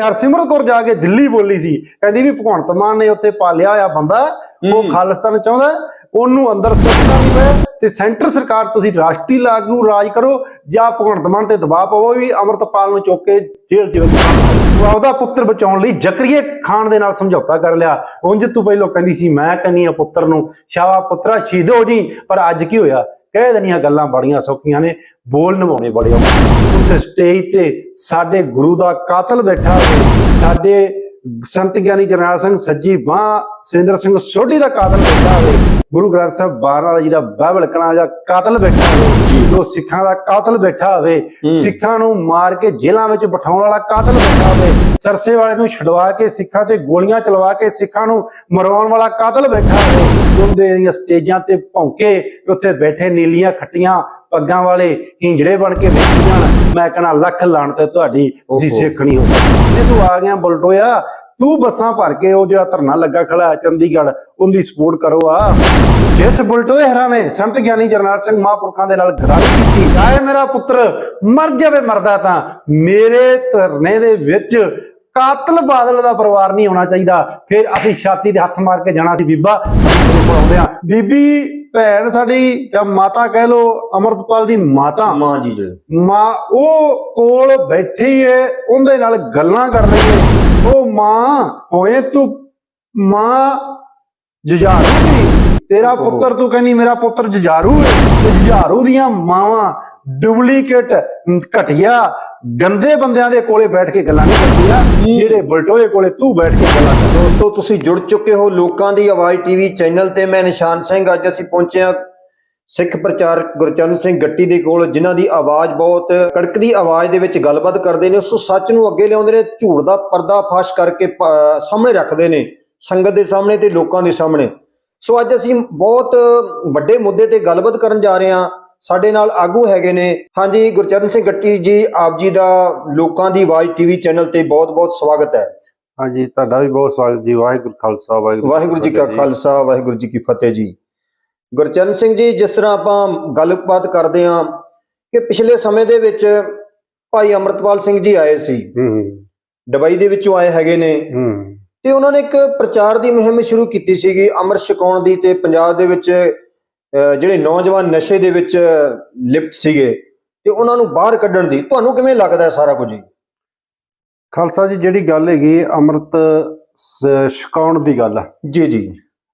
ਹਰਸਿਮਰਤ ਕੌਰ ਜਾ ਕੇ ਦਿੱਲੀ ਬੋਲੀ ਸੀ। ਕਹਿੰਦੀ ਵੀ ਭਗਵੰਤ ਮਾਨ ਨੇ ਉੱਥੇ ਪਾਲਿਆ ਹੋਇਆ ਬੰਦਾ ਉਹ। ਖਾਲਿਸਤਾਨ ਚਾਹੁੰਦਾ ਉਹਨੂੰ ਅੰਦਰ ਸੁੱਟਣਾ ਪਿਆ ਤੇ ਸੈਂਟਰ ਸਰਕਾਰ ਤੁਸੀਂ ਰਾਸ਼ਟਰੀ ਲਾਗੂ ਰਾਜ ਕਰੋ ਜਾਂ ਭਗਵੰਤ ਮਾਨ ਤੇ ਦਬਾਅ ਪਾਵੋ ਵੀ ਅਮਰਤਪਾਲ ਨੂੰ ਚੁੱਕ ਕੇ ਜੇਲ੍ਹ 'ਚ ਵਿੱਚ ਉਹ ਆਪਦਾ ਪੁੱਤਰ ਬਚਾਉਣ ਲਈ ਜ਼ਕਰੀਏ ਖਾਨ ਦੇ ਨਾਲ ਸਮਝੌਤਾ ਕਰ ਲਿਆ। ਉਂਝ ਤੂੰ ਪਹਿਲਾਂ ਕਹਿੰਦੀ ਸੀ ਮੈਂ ਕਹਿੰਦੀ ਆ ਪੁੱਤਰ ਨੂੰ ਸ਼ਾਵਾ ਪੁੱਤਰਾ ਸ਼ਹੀਦ ਹੋ ਜੀ। ਪਰ ਅੱਜ ਕੀ ਹੋਇਆ? ਕਹਿ ਦੇਣੀਆਂ ਗੱਲਾਂ ਬੜੀਆਂ ਸੌਖੀਆਂ ਨੇ। ਬੋਲ ਨਿਭਾਉਣੇ ਬੜੇ ਔਖੇ ਉੱਥੇ ਸਟੇਜ ਤੇ ਸਾਡੇ ਗੁਰੂ ਦਾ ਕਾਤਲ ਬੈਠਾ ਹੋਵੇ ਸਾਡੇ ਸੰਤ ਗਿਆਨੀ ਜਰਨੈਲ ਸਿੰਘ ਸੱਜੀ ਬਾਹ ਸਿੰਦਰ ਸਿੰਘ ਸੋਢੀ ਦਾ ਕਾਤਲ ਬੈਠਾ ਹੋਵੇ ਗੁਰੂ ਗ੍ਰੰਥ ਸਾਹਿਬ ਬਾਰਾਂ ਜੀ ਦਾ ਬਾਈਬਲ ਕਲਾਂ ਦਾ ਕਾਤਲ ਬੈਠਾ ਹੋਵੇ ਜੋ ਸਿੱਖਾਂ ਦਾ ਕਾਤਲ ਬੈਠਾ ਹੋਵੇ। ਸਿੱਖਾਂ ਨੂੰ ਮਾਰ ਕੇ ਜੇਲ੍ਹਾਂ ਵਿੱਚ ਬਿਠਾਉਣ ਵਾਲਾ ਕਾਤਲ ਬੈਠਾ ਹੋਵੇ ਸਰਸੇ ਵਾਲੇ ਨੂੰ ਛਡਵਾ ਕੇ ਸਿੱਖਾਂ ਤੇ ਗੋਲੀਆਂ ਚਲਵਾ ਕੇ ਸਿੱਖਾਂ ਨੂੰ ਮਰਵਾਉਣ ਵਾਲਾ ਕਾਤਲ ਬੈਠਾ ਹੋਵੇ ਉਹਦੇ ਦੀਆਂ ਸਟੇਜਾਂ ਤੇ ਭੌਂਕੇ ਉੱਥੇ ਬੈਠੇ ਨੀਲੀਆਂ ਖੱਟੀਆਂ ਪੱਗਾਂ ਵਾਲੇ ਹਿੰਜੜੇ ਬਣ ਕੇ ਵੇਖੀ ਜਾਣ। ਮੈਂ ਕਹਣਾ ਲੱਖ ਲਾਣ ਤੇ ਤੁਹਾਡੀ ਤੁਸੀਂ ਓਹੋ। ਸਿੱਖ ਨਹੀਂ ਹੋ। ਜੇ ਤੂੰ ਆ ਗਿਆ ਬਲਟੋਇਆ ਤੂੰ ਬੱਸਾਂ ਭਰ ਕੇ ਉਹ ਜਿਹੜਾ ਧਰਨਾ ਲੱਗਾ ਖੜਾ ਚੰਡੀਗੜ੍ਹ ਉਹਦੀ ਸਪੋਰਟ ਕਰੋ ਆ। ਜਿਸ ਬੁਲਟੋਏ ਹਰਾਂ ਨੇ ਸੰਤ ਗਿਆਨੀ ਜਰਨੈਲ ਸਿੰਘ ਮਹਾਂਪੁਰਖਾਂ ਦੇ ਨਾਲ ਗਰਾਰੀ ਕੀਤੀ। ਆਏ ਮੇਰਾ ਪੁੱਤਰ ਮਰ ਜਾਵੇ ਮਰਦਾ ਤਾਂ ਮੇਰੇ ਧਰਨੇ ਦੇ ਵਿੱਚ ਕਾਤਲ ਬਾਦਲ ਦਾ ਪਰਿਵਾਰ ਨਹੀਂ ਹੋਣਾ ਚਾਹੀਦਾ। ਫਿਰ ਅਸੀਂ ਛਾਤੀ ਦੇ ਹੱਥ ਮਾਰ ਕੇ ਜਾਣਾ ਸੀ ਬੀਬਾ। ਆਉਂਦੇ ਆ ਬੀਬੀ ਭੈਣ ਸਾਡੀ ਜਾਂ ਮਾਤਾ ਕਹਿ ਲੋ ਅਮਰਤਪਾਲ ਦੀ ਮਾਤਾ। ਮਾਂ ਜੀ ਜੀ ਮਾਂ ਉਹ ਕੋਲ ਬੈਠੀ ਏ ਉਹਦੇ ਨਾਲ ਗੱਲਾਂ ਕਰ ਰਹੀ ਏ। ਉਹ ਮਾਂ ਹੋਏ ਤੂੰ ਮਾਂ ਜੁਝਾਰੂ ਤੇਰਾ। ਪੁੱਤਰ ਤੂੰ ਕਹਿੰਦੀ ਮੇਰਾ ਪੁੱਤਰ ਜੁਝਾਰੂ ਏ। ਜੁਝਾਰੂ ਦੀਆਂ ਮਾਵਾਂ ਡੁਪਲੀਕੇਟ ਘਟਿਆ। ਗੰਦੇ ਬੰਦਿਆਂ ਦੇ ਕੋਲੇ ਬੈਠ ਕੇ ਗੱਲਾਂ ਨਹੀਂ ਕਰਦੀਆਂ ਜਿਹੜੇ ਬਲਟੋਏ ਕੋਲੇ ਤੂੰ ਬੈਠ ਕੇ ਗੱਲਾਂ ਕਰ। ਦੋਸਤੋ ਤੁਸੀਂ ਜੁੜ ਚੁੱਕੇ ਹੋ ਲੋਕਾਂ ਦੀ ਆਵਾਜ਼ ਟੀਵੀ ਚੈਨਲ ਤੇ। ਮੈਂ ਨਿਸ਼ਾਨ ਸਿੰਘ ਅੱਜ ਅਸੀਂ ਪਹੁੰਚੇ ਹਾਂ ਸਿੱਖ ਪ੍ਰਚਾਰਕ ਗੁਰਚਰਨ ਸਿੰਘ ਗੱਟੀ ਦੇ ਕੋਲ ਜਿਨ੍ਹਾਂ ਦੀ ਆਵਾਜ਼ ਬਹੁਤ ਕੜਕਦੀ ਆਵਾਜ਼ ਦੇ ਵਿੱਚ ਗੱਲਬਾਤ ਕਰਦੇ ਨੇ। ਸੋ ਸੱਚ ਨੂੰ ਅੱਗੇ ਲਿਆਉਂਦੇ ਨੇ ਝੂਠ ਦਾ ਪਰਦਾ ਫਾਸ਼ ਕਰਕੇ ਸਾਹਮਣੇ ਰੱਖਦੇ ਨੇ ਸੰਗਤ ਦੇ ਸਾਹਮਣੇ ਤੇ ਲੋਕਾਂ ਦੇ ਸਾਹਮਣੇ। ਸੋ ਅੱਜ ਅਸੀਂ ਬਹੁਤ ਵੱਡੇ ਮੁੱਦੇ ਤੇ ਗੱਲਬਾਤ ਕਰਨ ਜਾ ਰਹੇ ਹਾਂ। ਸਾਡੇ ਨਾਲ ਆਗੂ ਹੈਗੇ ਨੇ। ਹਾਂਜੀ ਗੁਰਚਰਨ ਸਿੰਘ ਗੱਟੀ ਜੀ ਆਪ ਜੀ ਦਾ ਲੋਕਾਂ ਦੀ ਆਵਾਜ਼ ਟੀਵੀ ਚੈਨਲ ਤੇ ਬਹੁਤ-ਬਹੁਤ ਸਵਾਗਤ ਹੈ। ਹਾਂਜੀ ਤੁਹਾਡਾ ਵੀ ਬਹੁਤ ਸਵਾਗਤ ਜੀ। ਵਾਹਿਗੁਰੂ ਖਾਲਸਾ ਵਾਹਿਗੁਰੂ ਜੀ ਕਾ ਖਾਲਸਾ ਵਾਹਿਗੁਰੂ ਜੀ ਕੀ ਫਤਿਹ ਜੀ। ਗੁਰਚਰਨ ਸਿੰਘ ਜੀ ਜਿਸ ਤਰ੍ਹਾਂ ਆਪਾਂ ਗੱਲਬਾਤ ਕਰਦੇ ਹਾਂ ਕਿ ਪਿਛਲੇ ਸਮੇਂ ਦੇ ਵਿੱਚ ਭਾਈ ਅਮਰਤਪਾਲ ਸਿੰਘ ਜੀ ਆਏ ਸੀ। ਹੂੰ ਦੁਬਈ ਦੇ ਵਿੱਚੋਂ ਆਏ ਹੈਗੇ ਨੇ। ਹੂੰ। ਤੇ ਉਹਨਾਂ ਨੇ ਇੱਕ ਪ੍ਰਚਾਰ ਦੀ ਮੁਹਿੰਮ ਸ਼ੁਰੂ ਕੀਤੀ ਸੀਗੀ ਅੰਮ੍ਰਿਤ ਛਕਾਉਣ ਦੀ ਤੇ ਪੰਜਾਬ ਦੇ ਵਿੱਚ ਜਿਹੜੇ ਨੌਜਵਾਨ ਨਸ਼ੇ ਦੇ ਵਿੱਚ ਲਿਪਤ ਸੀਗੇ ਤੇ ਉਹਨਾਂ ਨੂੰ ਬਾਹਰ ਕੱਢਣ ਦੀ। ਤੁਹਾਨੂੰ ਕਿਵੇਂ ਲੱਗਦਾ ਸਾਰਾ ਕੁਝ ਜੀ? ਖਾਲਸਾ ਜੀ ਜਿਹੜੀ ਗੱਲ ਹੈਗੀ ਅੰਮ੍ਰਿਤ ਛਕਾਉਣ ਦੀ ਗੱਲ ਜੀ ਜੀ।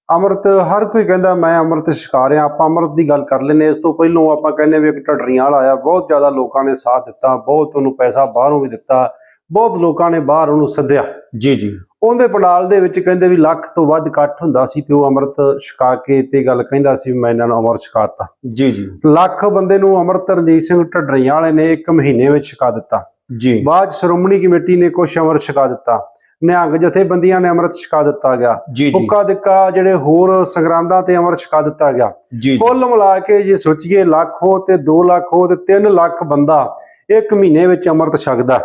ਅੰਮ੍ਰਿਤ ਹਰ ਕੋਈ ਕਹਿੰਦਾ ਮੈਂ ਅੰਮ੍ਰਿਤ ਛਕਾ ਰਿਹਾ ਆਪਾਂ ਅੰਮ੍ਰਿਤ ਦੀ ਗੱਲ ਕਰ ਲੈਨੇ ਇਸ ਤੋਂ ਪਹਿਲਾਂ ਆਪਾਂ ਕਹਿੰਦੇ ਵੀ ਇੱਕ ਢੱਡਰੀਆਂ ਵਾਲਾ ਆਇਆ ਬਹੁਤ ਜ਼ਿਆਦਾ ਲੋਕਾਂ ਨੇ ਸਾਥ ਦਿੱਤਾ ਬਹੁਤ ਉਹਨੂੰ ਪੈਸਾ ਬਾਹਰੋਂ ਵੀ ਦਿੱਤਾ ਬਹੁਤ ਲੋਕਾਂ ਨੇ ਬਾਹਰ ਉਹਨੂੰ ਸੱਦਿਆ। ਜੀ ਜੀ। ਉਹਦੇ ਪੰਡਾਲ ਦੇ ਵਿੱਚ ਕਹਿੰਦੇ ਵੀ ਲੱਖ ਤੋਂ ਵੱਧ ਇਕੱਠ ਹੁੰਦਾ ਸੀ ਤੇ ਉਹ ਅੰਮ੍ਰਿਤ ਛਕਾ ਕੇ ਤੇ ਗੱਲ ਕਹਿੰਦਾ ਸੀ ਮੈਂ ਇਹਨਾਂ ਨੂੰ ਅੰਮ੍ਰਿਤ ਛਕਾਤਾ। ਜੀ ਜੀ। ਲੱਖ ਬੰਦੇ ਨੂੰ ਅੰਮ੍ਰਿਤ ਰਣਜੀਤ ਸਿੰਘ ਢੱਡਰੀਆਂ ਵਾਲੇ ਨੇ ਇੱਕ ਮਹੀਨੇ ਵਿੱਚ ਛਕਾ ਦਿੱਤਾ। ਜੀ। ਬਾਅਦ ਸ਼੍ਰੋਮਣੀ ਕਮੇਟੀ ਨੇ ਕੁਛ ਅੰਮ੍ਰਿਤ ਛਕਾ ਦਿੱਤਾ। ਨਿਹੰਗ ਜਥੇਬੰਦੀਆਂ ਨੇ ਅੰਮ੍ਰਿਤ ਛਕਾ ਦਿੱਤਾ ਗਿਆ। ਹੁੱਕਾ ਦਿੱਕਾ ਜਿਹੜੇ ਹੋਰ ਸੰਗਰਾਂਦਾਂ ਤੇ ਅੰਮ੍ਰਿਤ ਛਕਾ ਦਿੱਤਾ ਗਿਆ। ਜੀ ਕੁੱਲ ਮਿਲਾ ਕੇ ਜੇ ਸੋਚੀਏ ਲੱਖ ਹੋ ਤੇ 2 ਲੱਖ ਹੋ ਤੇ 3 ਲੱਖ ਬੰਦਾ ਇੱਕ ਮਹੀਨੇ ਵਿੱਚ ਅੰਮ੍ਰਿਤ ਛਕਦਾ।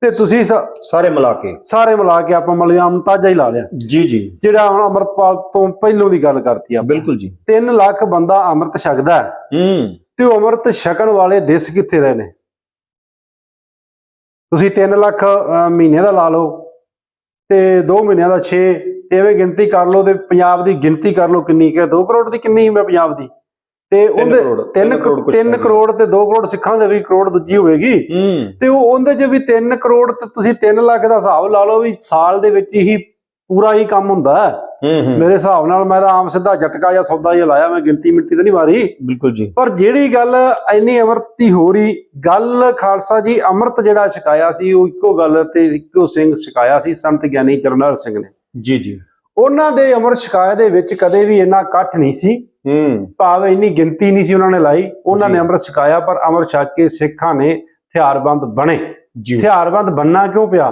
ਤੇ ਤੁਸੀਂ ਸ- ਸਾਰੇ ਮਿਲਾ ਕੇ। ਸਾਰੇ ਮਿਲਾ ਕੇ ਆਪਾਂ ਮਲਿਆਮ ਤਾਜਾ ਹੀ ਲਾ ਲਿਆ। ਜੀ ਜੀ। ਜਿਹੜਾ ਹੁਣ ਅੰਮ੍ਰਿਤਪਾਲ ਤੋਂ ਪਹਿਲੋਂ ਦੀ ਗੱਲ ਕਰਤੀ ਆ ਬਿਲਕੁਲ ਜੀ। 3 ਲੱਖ ਬੰਦਾ ਅੰਮ੍ਰਿਤ ਛਕਦਾ ਹੈ। ਹੂੰ। ਤੇ ਉਹ ਅੰਮ੍ਰਿਤ ਛਕਣ ਵਾਲੇ ਦੇਸ਼ ਕਿੱਥੇ ਰਹੇ ਨੇ? ਤੁਸੀਂ 3 ਲੱਖ ਅਹ, ਮਹੀਨੇ ਦਾ ਲਾ ਲਓ ਤੇ 2 ਮਹੀਨਿਆਂ ਦਾ 6 ਐਵੇਂ ਗਿਣਤੀ ਕਰ ਲਓ ਤੇ ਪੰਜਾਬ ਦੀ ਗਿਣਤੀ ਕਰ ਲਓ ਕਿੰਨੀ ਕਿ 2 ਕਰੋੜ ਦੀ ਕਿੰਨੀ ਹੈ ਪੰਜਾਬ ਦੀ? ਤੇ ਉਹਦੇ ਕਰੋੜ, 3 ਤਿੰਨ ਕਰੋੜ ਕੁਛ 3 ਹੈਗੀ। ਕਰੋੜ ਤੇ 2 ਕਰੋੜ ਸਿੱਖਾਂ ਦੇ ਵੀ ਕਰੋੜ ਦੂਜੀ ਹੋਵੇਗੀ। ਹੂੰ। ਤੇ ਉਹ ਉਹਦੇ 'ਚ ਵੀ 3 ਕਰੋੜ ਤੇ ਤੁਸੀਂ 3 ਲੱਖ ਦਾ ਹਿਸਾਬ ਲਾ ਲਓ ਵੀ ਸਾਲ ਦੇ ਵਿੱਚ ਹੀ ਪੂਰਾ ਹੀ ਕੰਮ ਹੁੰਦਾ ਹੈ। ਹੂੰ ਹੂੰ। ਮੇਰੇ ਹਿਸਾਬ ਨਾਲ ਮੈਂ ਤਾਂ ਆਮ ਸਿੱਧਾ ਝਟਕਾ ਜਾਂ ਸੌਦਾ ਜਿਹਾ ਲਾਇਆ ਮੈਂ ਗਿਣਤੀ ਮਿੰਤੀ ਤਾਂ ਨਹੀਂ ਮਾਰੀ। ਬਿਲਕੁਲ ਜੀ। ਪਰ ਜਿਹੜੀ ਗੱਲ ਇੰਨੀ ਅੰਮ੍ਰਿਤ ਹੋ ਰਹੀ ਗੱਲ ਖਾਲਸਾ ਜੀ ਅੰਮ੍ਰਿਤ ਜਿਹੜਾ ਛਕਾਇਆ ਸੀ ਉਹ ਇੱਕੋ ਗੱਲ ਤੇ ਇੱਕੋ ਸਿੰਘ ਛਕਾਇਆ ਸੀ ਸੰਤ ਗਿਆਨੀ ਜਰਨੈਲ ਸਿੰਘ ਨੇ। ਜੀ ਜੀ। ਉਹਨਾਂ ਦੇ ਅੰਮ੍ਰਿਤ ਛਕਾਇਆ ਦੇ ਵਿੱਚ ਕਦੇ ਵੀ ਇੰਨਾ ਇਕੱਠ ਨਹੀਂ ਸੀ। ਹੂੰ। ਭਾਵੇਂ ਇੰਨੀ ਗਿਣਤੀ ਨਹੀਂ ਸੀ ਉਹਨਾਂ ਨੇ ਲਾਈ ਉਹਨਾਂ। ਨੇ ਅੰਮ੍ਰਿਤ ਛਕਾਇਆ ਪਰ ਅੰਮ੍ਰਿਤ ਛਕ ਕੇ ਸਿੱਖਾਂ ਨੇ ਹਥਿਆਰਬੰਦ ਬਣੇ। ਜੀ। ਹਥਿਆਰਬੰਦ ਬੰਨਾ ਕਿਉਂ ਪਿਆ?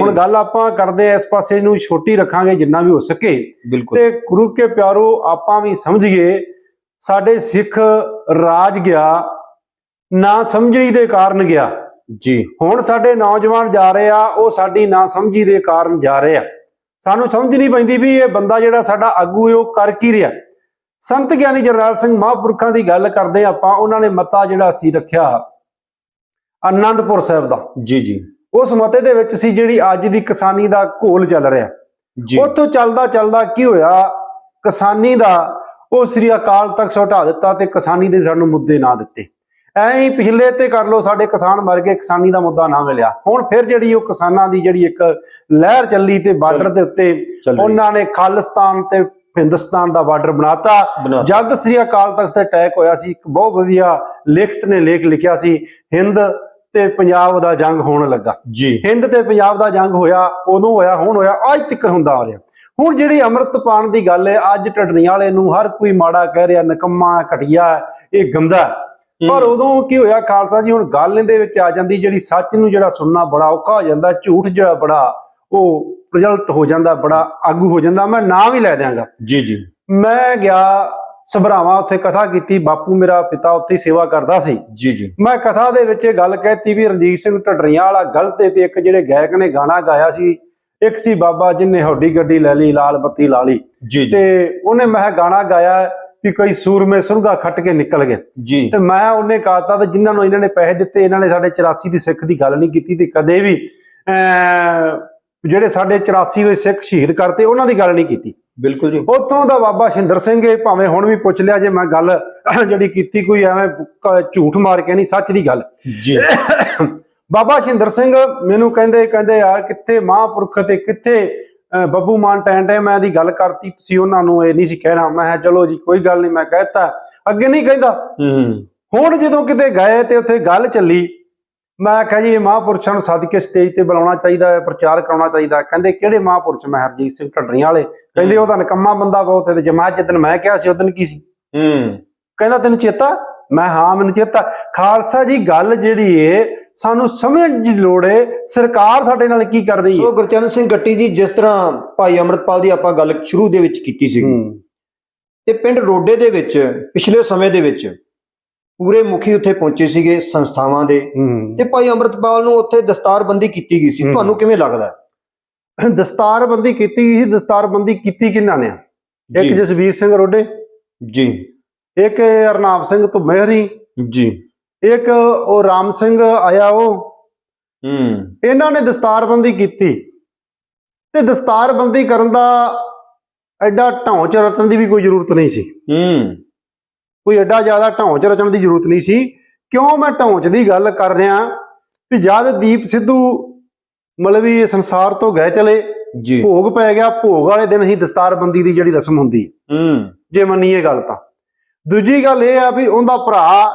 ਹੁਣ ਗੱਲ ਆਪਾਂ ਕਰਦੇ ਆ ਇਸ ਪਾਸੇ ਨੂੰ ਛੋਟੀ ਰੱਖਾਂਗੇ ਜਿੰਨਾ ਵੀ ਹੋ ਸਕੇ। ਤੇ ਗੁਰੂ ਕੇ ਪਿਆਰੋ ਆਪਾਂ ਵੀ ਸਮਝੀਏ ਸਾਡੇ ਸਿੱਖ ਰਾਜ ਗਿਆ ਨਾ ਸਮਝੀ ਦੇ ਕਾਰਨ ਗਿਆ। ਜੀ। ਹੁਣ ਸਾਡੇ ਨੌਜਵਾਨ ਜਾ ਰਹੇ ਆ ਉਹ ਸਾਡੀ ਨਾ ਸਮਝੀ ਦੇ ਕਾਰਨ ਜਾ ਰਹੇ ਆ। ਸਾਨੂੰ ਸਮਝ ਨਹੀਂ ਪੈਂਦੀ ਵੀ ਇਹ ਬੰਦਾ ਜਿਹੜਾ ਸਾਡਾ ਆਗੂ ਹੈ ਉਹ ਕਰ ਕੀ ਰਿਹਾ? ਸੰਤ ਗਿਆਨੀ ਜਰਨੈਲ ਸਿੰਘ ਮਹਾਂਪੁਰਖਾਂ ਦੀ ਗੱਲ ਕਰਦੇ ਆਪਾਂ ਉਹਨਾਂ ਨੇ ਮਤਾ ਜਿਹੜਾ ਸੀ ਰੱਖਿਆ ਆਨੰਦਪੁਰ ਸਾਹਿਬ ਦਾ। ਜੀ ਜੀ। ਉਸ ਮਤੇ ਦੇ ਵਿੱਚ ਸੀ ਜਿਹੜੀ ਅੱਜ ਦੀ ਕਿਸਾਨੀ ਦਾ ਘੋਲ ਚੱਲ ਰਿਹਾ। ਜੀ। ਉੱਥੋਂ ਚੱਲਦਾ ਚੱਲਦਾ ਕੀ ਹੋਇਆ? ਕਿਸਾਨੀ ਦਾ ਉਹ ਸ੍ਰੀ ਅਕਾਲ ਤੱਕ ਹਟਾ ਦਿੱਤਾ ਤੇ ਕਿਸਾਨੀ ਦੇ ਸਾਨੂੰ ਮੁੱਦੇ ਨਾ ਦਿੱਤੇ। ਐਂ ਹੀ ਪਿਛਲੇ ਤੇ ਕਰ ਲੋ ਸਾਡੇ ਕਿਸਾਨ ਮਰ ਗਏ ਕਿਸਾਨੀ ਦਾ ਮੁੱਦਾ ਨਾ ਮਿਲਿਆ। ਹੁਣ ਫਿਰ ਜਿਹੜੀ ਉਹ ਕਿਸਾਨਾਂ ਦੀ ਜਿਹੜੀ ਇੱਕ ਲਹਿਰ ਚੱਲੀ ਤੇ ਬਾਰਡਰ ਦੇ ਉੱਤੇ। ਉਹਨਾਂ ਨੇ ਖਾਲਿਸਤਾਨ ਤੇ ਹਿੰਦੁਸਤਾਨ ਦਾ ਬਾਰਡਰ ਬਣਾਤਾ। ਬਣਾ ਜਦ ਸ੍ਰੀ ਅਕਾਲ ਤਖਤ ਤੇ ਅਟੈਕ ਹੋਇਆ ਸੀ ਇੱਕ ਬਹੁਤ ਵਧੀਆ ਲੇਖਕ ਨੇ ਲੇਖ ਲਿਖਿਆ ਸੀ ਹਿੰਦ ਤੇ ਪੰਜਾਬ ਦਾ ਜੰਗ ਹੋਣ ਲੱਗਾ। ਜੀ। ਹਿੰਦ ਤੇ ਪੰਜਾਬ ਦਾ ਜੰਗ ਹੋਇਆ ਉਦੋਂ ਹੋਇਆ ਹੁਣ ਹੋਇਆ ਅੱਜ ਤੱਕ ਹੁੰਦਾ ਆ ਰਿਹਾ। ਹੁਣ ਜਿਹੜੀ ਅੰਮ੍ਰਿਤਪਾਨ ਦੀ ਗੱਲ ਹੈ ਅੱਜ ਟੱਡਣੀਆਂ ਵਾਲੇ ਨੂੰ ਹਰ ਕੋਈ ਮਾੜਾ ਕਹਿ ਰਿਹਾ ਨਕਮਾ ਘਟੀਆ ਇਹ ਗੰਦਾ। ਪਰ ਉਦੋਂ ਕੀ ਹੋਇਆ ਖਾਲਸਾ ਜੀ ਹੁਣ ਗੱਲ ਇਹਦੇ ਵਿੱਚ ਆ ਜਾਂਦੀ ਜਿਹੜੀ ਸੱਚ ਨੂੰ ਜਿਹੜਾ ਸੁਣਨਾ ਬੜਾ ਔਖਾ ਹੋ ਜਾਂਦਾ ਝੂਠ ਜਿਹੜਾ ਬੜਾ ਉਹ ਰਿਜ਼ਲਟ ਹੋ ਜਾਂਦਾ ਬੜਾ ਆਗੂ ਹੋ ਜਾਂਦਾ ਮੈਂ ਨਾਂ ਵੀ ਲੈ ਦਿਆਂਗਾ। ਜੀ ਜੀ। ਮੈਂ ਗਿਆ ਸਭਰਾਵਾਂ ਉੱਥੇ ਕਥਾ ਕੀਤੀ ਬਾਪੂ ਮੇਰਾ ਪਿਤਾ ਉੱਥੇ ਸੇਵਾ ਕਰਦਾ ਸੀ। ਜੀ ਜੀ। ਮੈਂ ਕਥਾ ਦੇ ਵਿੱਚ ਇਹ ਗੱਲ ਕਹਿਤੀ ਵੀ ਰਣਜੀਤ ਸਿੰਘ ਢੱਡਰੀਆਂ ਵਾਲਾ ਗਲਤ ਤੇ ਇੱਕ ਜਿਹੜੇ ਗਾਇਕ ਨੇ ਗਾਣਾ ਗਾਇਆ ਸੀ ਇੱਕ ਸੀ ਬਾਬਾ ਜਿਨੇ ਹੌਡੀ ਗੱਡੀ ਲੈ ਲਈ ਲਾਲ ਬੱਤੀ ਲਾ ਲਈ। ਤੇ ਉਹਨੇ ਮੈਂ ਗਾਣਾ ਗਾਇਆ ਕਿ ਕਈ ਸੂਰਮੇ ਸੁਰਗਾ ਖੱਟ ਕੇ ਨਿਕਲ ਗਏ ਜੀ। ਤੇ ਮੈਂ ਉਹਨੇ ਕਹਾਤਾ ਤੇ ਜਿਨ੍ਹਾਂ ਨੂੰ ਇਹਨਾਂ ਨੇ ਪੈਸੇ ਦਿੱਤੇ ਇਹਨਾਂ ਨੇ ਸਾਡੇ 84 ਦੀ ਸਿੱਖ ਦੀ ਗੱਲ ਨਹੀਂ ਕੀਤੀ ਤੇ ਕਦੇ ਵੀ ਜਿਹੜੇ ਸਾਡੇ 84 ਵਿੱਚ ਸਿੱਖ ਸ਼ਹੀਦ ਕਰਤੇ ਉਹਨਾਂ ਦੀ ਗੱਲ ਨਹੀਂ ਕੀਤੀ। ਬਿਲਕੁਲ ਜੀ। ਉੱਥੋਂ ਦਾ ਬਾਬਾ ਸ਼ਿੰਦਰ ਸਿੰਘ ਇਹ ਭਾਵੇਂ ਹੁਣ ਵੀ ਪੁੱਛ ਲਿਆ ਜੇ ਮੈਂ ਗੱਲ ਜਿਹੜੀ ਕੀਤੀ ਕੋਈ ਐਵੇਂ ਝੂਠ ਮਾਰ ਕੇ ਨਹੀਂ ਸੱਚ ਦੀ ਗੱਲ। ਜੀ। ਬਾਬਾ ਸ਼ਿੰਦਰ ਸਿੰਘ ਮੈਨੂੰ ਕਹਿੰਦੇ ਕਹਿੰਦੇ ਯਾਰ ਕਿੱਥੇ ਮਹਾਂਪੁਰਖ ਤੇ ਕਿੱਥੇ ਬੱਬੂ ਮਾਨ ਟੈਂ ਟੈਂ ਮੈਂ ਦੀ ਗੱਲ ਕਰਤੀ ਤੁਸੀਂ ਉਹਨਾਂ ਨੂੰ ਇਹ ਨਹੀਂ ਸੀ ਕਹਿਣਾ। ਮੈਂ ਕਿਹਾ ਚਲੋ ਜੀ ਕੋਈ ਗੱਲ ਨਹੀਂ ਮੈਂ ਕਹਿਤਾ ਅੱਗੇ ਨਹੀਂ ਕਹਿੰਦਾ। ਹੂੰ। ਹੁਣ ਜਦੋਂ ਕਿਤੇ ਗਏ ਤੇ ਉੱਥੇ ਗੱਲ ਚੱਲੀ ਮੈਂ ਕਿਹਾ ਜੀ ਮਹਾਂਪੁਰਸ਼ਾਂ ਨੂੰ ਸੱਦ ਕੇ ਸਟੇਜ ਤੇ ਬੁਲਾਉਣਾ ਚਾਹੀਦਾ ਹੈ ਪ੍ਰਚਾਰ ਕਰਾਉਣਾ ਚਾਹੀਦਾ। ਕਹਿੰਦੇ ਕਿਹੜੇ ਮਹਾਂਪੁਰਸ਼? ਮੈਂ ਹਰਜੀਤ ਸਿੰਘ ਢੱਡਰੀਆਂ ਵਾਲੇ। ਕਹਿੰਦੇ ਉਹਦਾ ਨਕੰਮਾ ਬੰਦਾ ਬਹੁਤ ਹੈ ਤੇ ਜਮਾਤ ਜਿੱਦਨ ਮੈਂ ਕਿਹਾ ਸੀ ਉਦੋਂ ਕੀ ਸੀ? ਹੂੰ। ਕਹਿੰਦਾ ਤੈਨੂੰ ਚੇਤਾ? ਮੈਂ ਹਾਂ ਮੈਨੂੰ ਚੇਤਾ। ਖਾਲਸਾ ਜੀ ਗੱਲ ਜਿਹੜੀ ਏ ਸਾਨੂੰ ਸਮਝਣ ਦੀ ਲੋੜ ਏ। ਸਰਕਾਰ ਸਾਡੇ ਨਾਲ ਕੀ ਕਰ ਰਹੀ ਸੋ ਹੈ ਗੁਰਚਰਨ ਸਿੰਘ ਗੱਟੀ ਜੀ ਜਿਸ ਤਰ੍ਹਾਂ ਭਾਈ ਅਮਰਤਪਾਲ ਦੀ ਆਪਾਂ ਗੱਲ ਸ਼ੁਰੂ ਦੇ ਵਿੱਚ ਕੀਤੀ ਸੀ ਤੇ ਪਿੰਡ ਰੋਡੇ ਦੇ ਵਿੱਚ ਪਿਛਲੇ ਸਮੇਂ ਦੇ ਵਿੱਚ ਪੂਰੇ ਮੁਖੀ ਉੱਥੇ ਪਹੁੰਚੇ ਸੀਗੇ ਸੰਸਥਾਵਾਂ ਦੇ। ਤੇ ਭਾਈ ਅਮਰਤਪਾਲ ਨੂੰ ਉੱਥੇ ਦਸਤਾਰਬੰਦੀ ਕੀਤੀ ਗਈ ਸੀ। ਤੁਹਾਨੂੰ ਕਿਵੇਂ ਲੱਗਦਾ? ਦਸਤਾਰਬੰਦੀ ਕੀਤੀ ਗਈ ਸੀ। ਦਸਤਾਰਬੰਦੀ ਕੀਤੀ ਕਿਹਨਾਂ ਨੇ? ਇੱਕ। ਜਸਵੀਰ ਸਿੰਘ ਰੋਡੇ ਜੀ। ਇੱਕ ਅਰਨਾਬ ਸਿੰਘ ਤੋਂ ਮਹਿਰੀ ਜੀ। ਇੱਕ ਉਹ ਰਾਮ ਸਿੰਘ ਆਇਆ ਉਹ। ਹੂੰ। ਇਹਨਾਂ ਨੇ ਦਸਤਾਰਬੰਦੀ ਕੀਤੀ। ਤੇ ਦਸਤਾਰਬੰਦੀ ਕਰਨ ਦਾ ਐਡਾ ਢੌਂਚ ਰਚਣ ਦੀ ਵੀ ਕੋਈ ਜ਼ਰੂਰਤ ਨਹੀਂ ਸੀ। ਹੂੰ। ਕੋਈ ਐਡਾ ਜ਼ਿਆਦਾ ਢੌਂਚ ਰਚਣ ਦੀ ਜ਼ਰੂਰਤ ਨਹੀਂ ਸੀ। ਕਿਉਂ ਮੈਂ ਢੌਂਚ ਦੀ ਗੱਲ ਕਰ ਰਿਹਾ? ਵੀ ਜਦ ਦੀਪ ਸਿੱਧੂ ਮਤਲਬ ਵੀ ਇਹ ਸੰਸਾਰ ਤੋਂ ਗਏ ਚਲੇ ਜੀ। ਭੋਗ ਪੈ ਗਿਆ ਭੋਗ ਵਾਲੇ ਦਿਨ ਹੀ ਦਸਤਾਰਬੰਦੀ ਦੀ ਜਿਹੜੀ ਰਸਮ ਹੁੰਦੀ। ਹੂੰ। ਜੇ ਮੰਨੀਏ ਗੱਲ ਤਾਂ। ਦੂਜੀ ਗੱਲ ਇਹ ਆ ਵੀ ਉਹਦਾ ਭਰਾ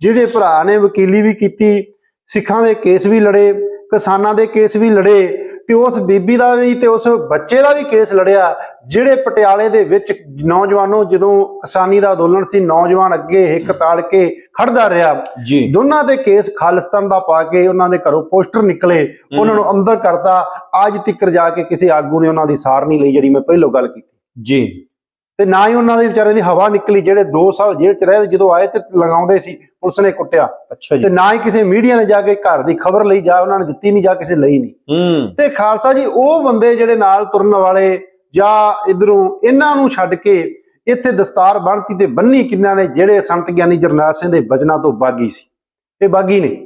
ਜਿਹੜੇ ਭਰਾ ਨੇ ਵਕੀਲੀ ਵੀ ਕੀਤੀ ਸਿੱਖਾਂ ਦੇ ਕੇਸ ਵੀ ਲੜੇ ਕਿਸਾਨਾਂ ਦੇ ਕੇਸ ਵੀ ਲੜੇ ਤੇ ਉਸ ਬੀਬੀ ਦਾ ਵੀ ਤੇ ਉਸ ਬੱਚੇ ਦਾ ਵੀ ਕੇਸ ਲੜਿਆ ਜਿਹੜੇ ਪਟਿਆਲੇ ਦੇ ਵਿੱਚ ਨੌਜਵਾਨੋ ਜਦੋਂ ਕਿਸਾਨੀ ਦਾ ਅੰਦੋਲਨ ਸੀ ਨੌਜਵਾਨ ਅੱਗੇ ਹਿੱਕ ਤਾੜ ਕੇ ਖੜਦਾ ਰਿਹਾ। ਦੋਨਾਂ ਦੇ ਕੇਸ ਖਾਲਿਸਤਾਨ ਦਾ ਪਾ ਕੇ ਉਹਨਾਂ ਦੇ ਘਰੋਂ ਪੋਸਟਰ ਨਿਕਲੇ ਉਹਨਾਂ ਨੂੰ ਅੰਦਰ ਕਰਤਾ। ਅੱਜ ਤੱਕ ਜਾ ਕੇ ਕਿਸੇ ਆਗੂ ਨੇ ਉਹਨਾਂ ਦੀ ਸਾਰ ਨਹੀਂ ਲਈ ਜਿਹੜੀ ਮੈਂ ਪਹਿਲਾਂ ਗੱਲ ਕੀਤੀ। ਜੀ। ਤੇ ਨਾ ਹੀ ਉਹਨਾਂ ਦੇ ਵਿਚਾਰੇ ਦੀ ਹਵਾ ਨਿਕਲੀ ਜਿਹੜੇ 2 ਸਾਲ ਜੇਲ੍ਹ ਚ ਰਹੇ ਜਦੋਂ ਆਏ ਤੇ ਲਗਾਉਂਦੇ ਸੀ ਪੁਲਿਸ ਨੇ ਕੁੱਟਿਆ। ਅੱਛਾ ਜੀ। ਤੇ ਨਾ ਹੀ ਕਿਸੇ ਮੀਡੀਆ ਨੇ ਜਾ ਕੇ ਘਰ ਦੀ ਖਬਰ ਲਈ ਜਾ ਉਹਨਾਂ ਨੇ ਦਿੱਤੀ ਨਹੀਂ ਜਾ ਕਿਸੇ ਲਈ ਨਹੀਂ। ਤੇ ਖਾਲਸਾ ਜੀ ਉਹ ਬੰਦੇ ਜਿਹੜੇ ਨਾਲ ਤੁਰਨ ਵਾਲੇ ਜਾਂ ਇਧਰੋਂ ਇਹਨਾਂ ਨੂੰ ਛੱਡ ਕੇ ਇੱਥੇ ਦਸਤਾਰ ਬੰਨਤੀ ਤੇ ਬੰਨੀ ਕਿੰਨਾ ਨੇ ਜਿਹੜੇ ਸੰਤ ਗਿਆਨੀ ਜਰਨੈਲ ਸਿੰਘ ਦੇ ਬਚਨਾਂ ਤੋਂ ਬਾਗੀ ਸੀ। ਇਹ ਬਾਗੀ ਨੇ।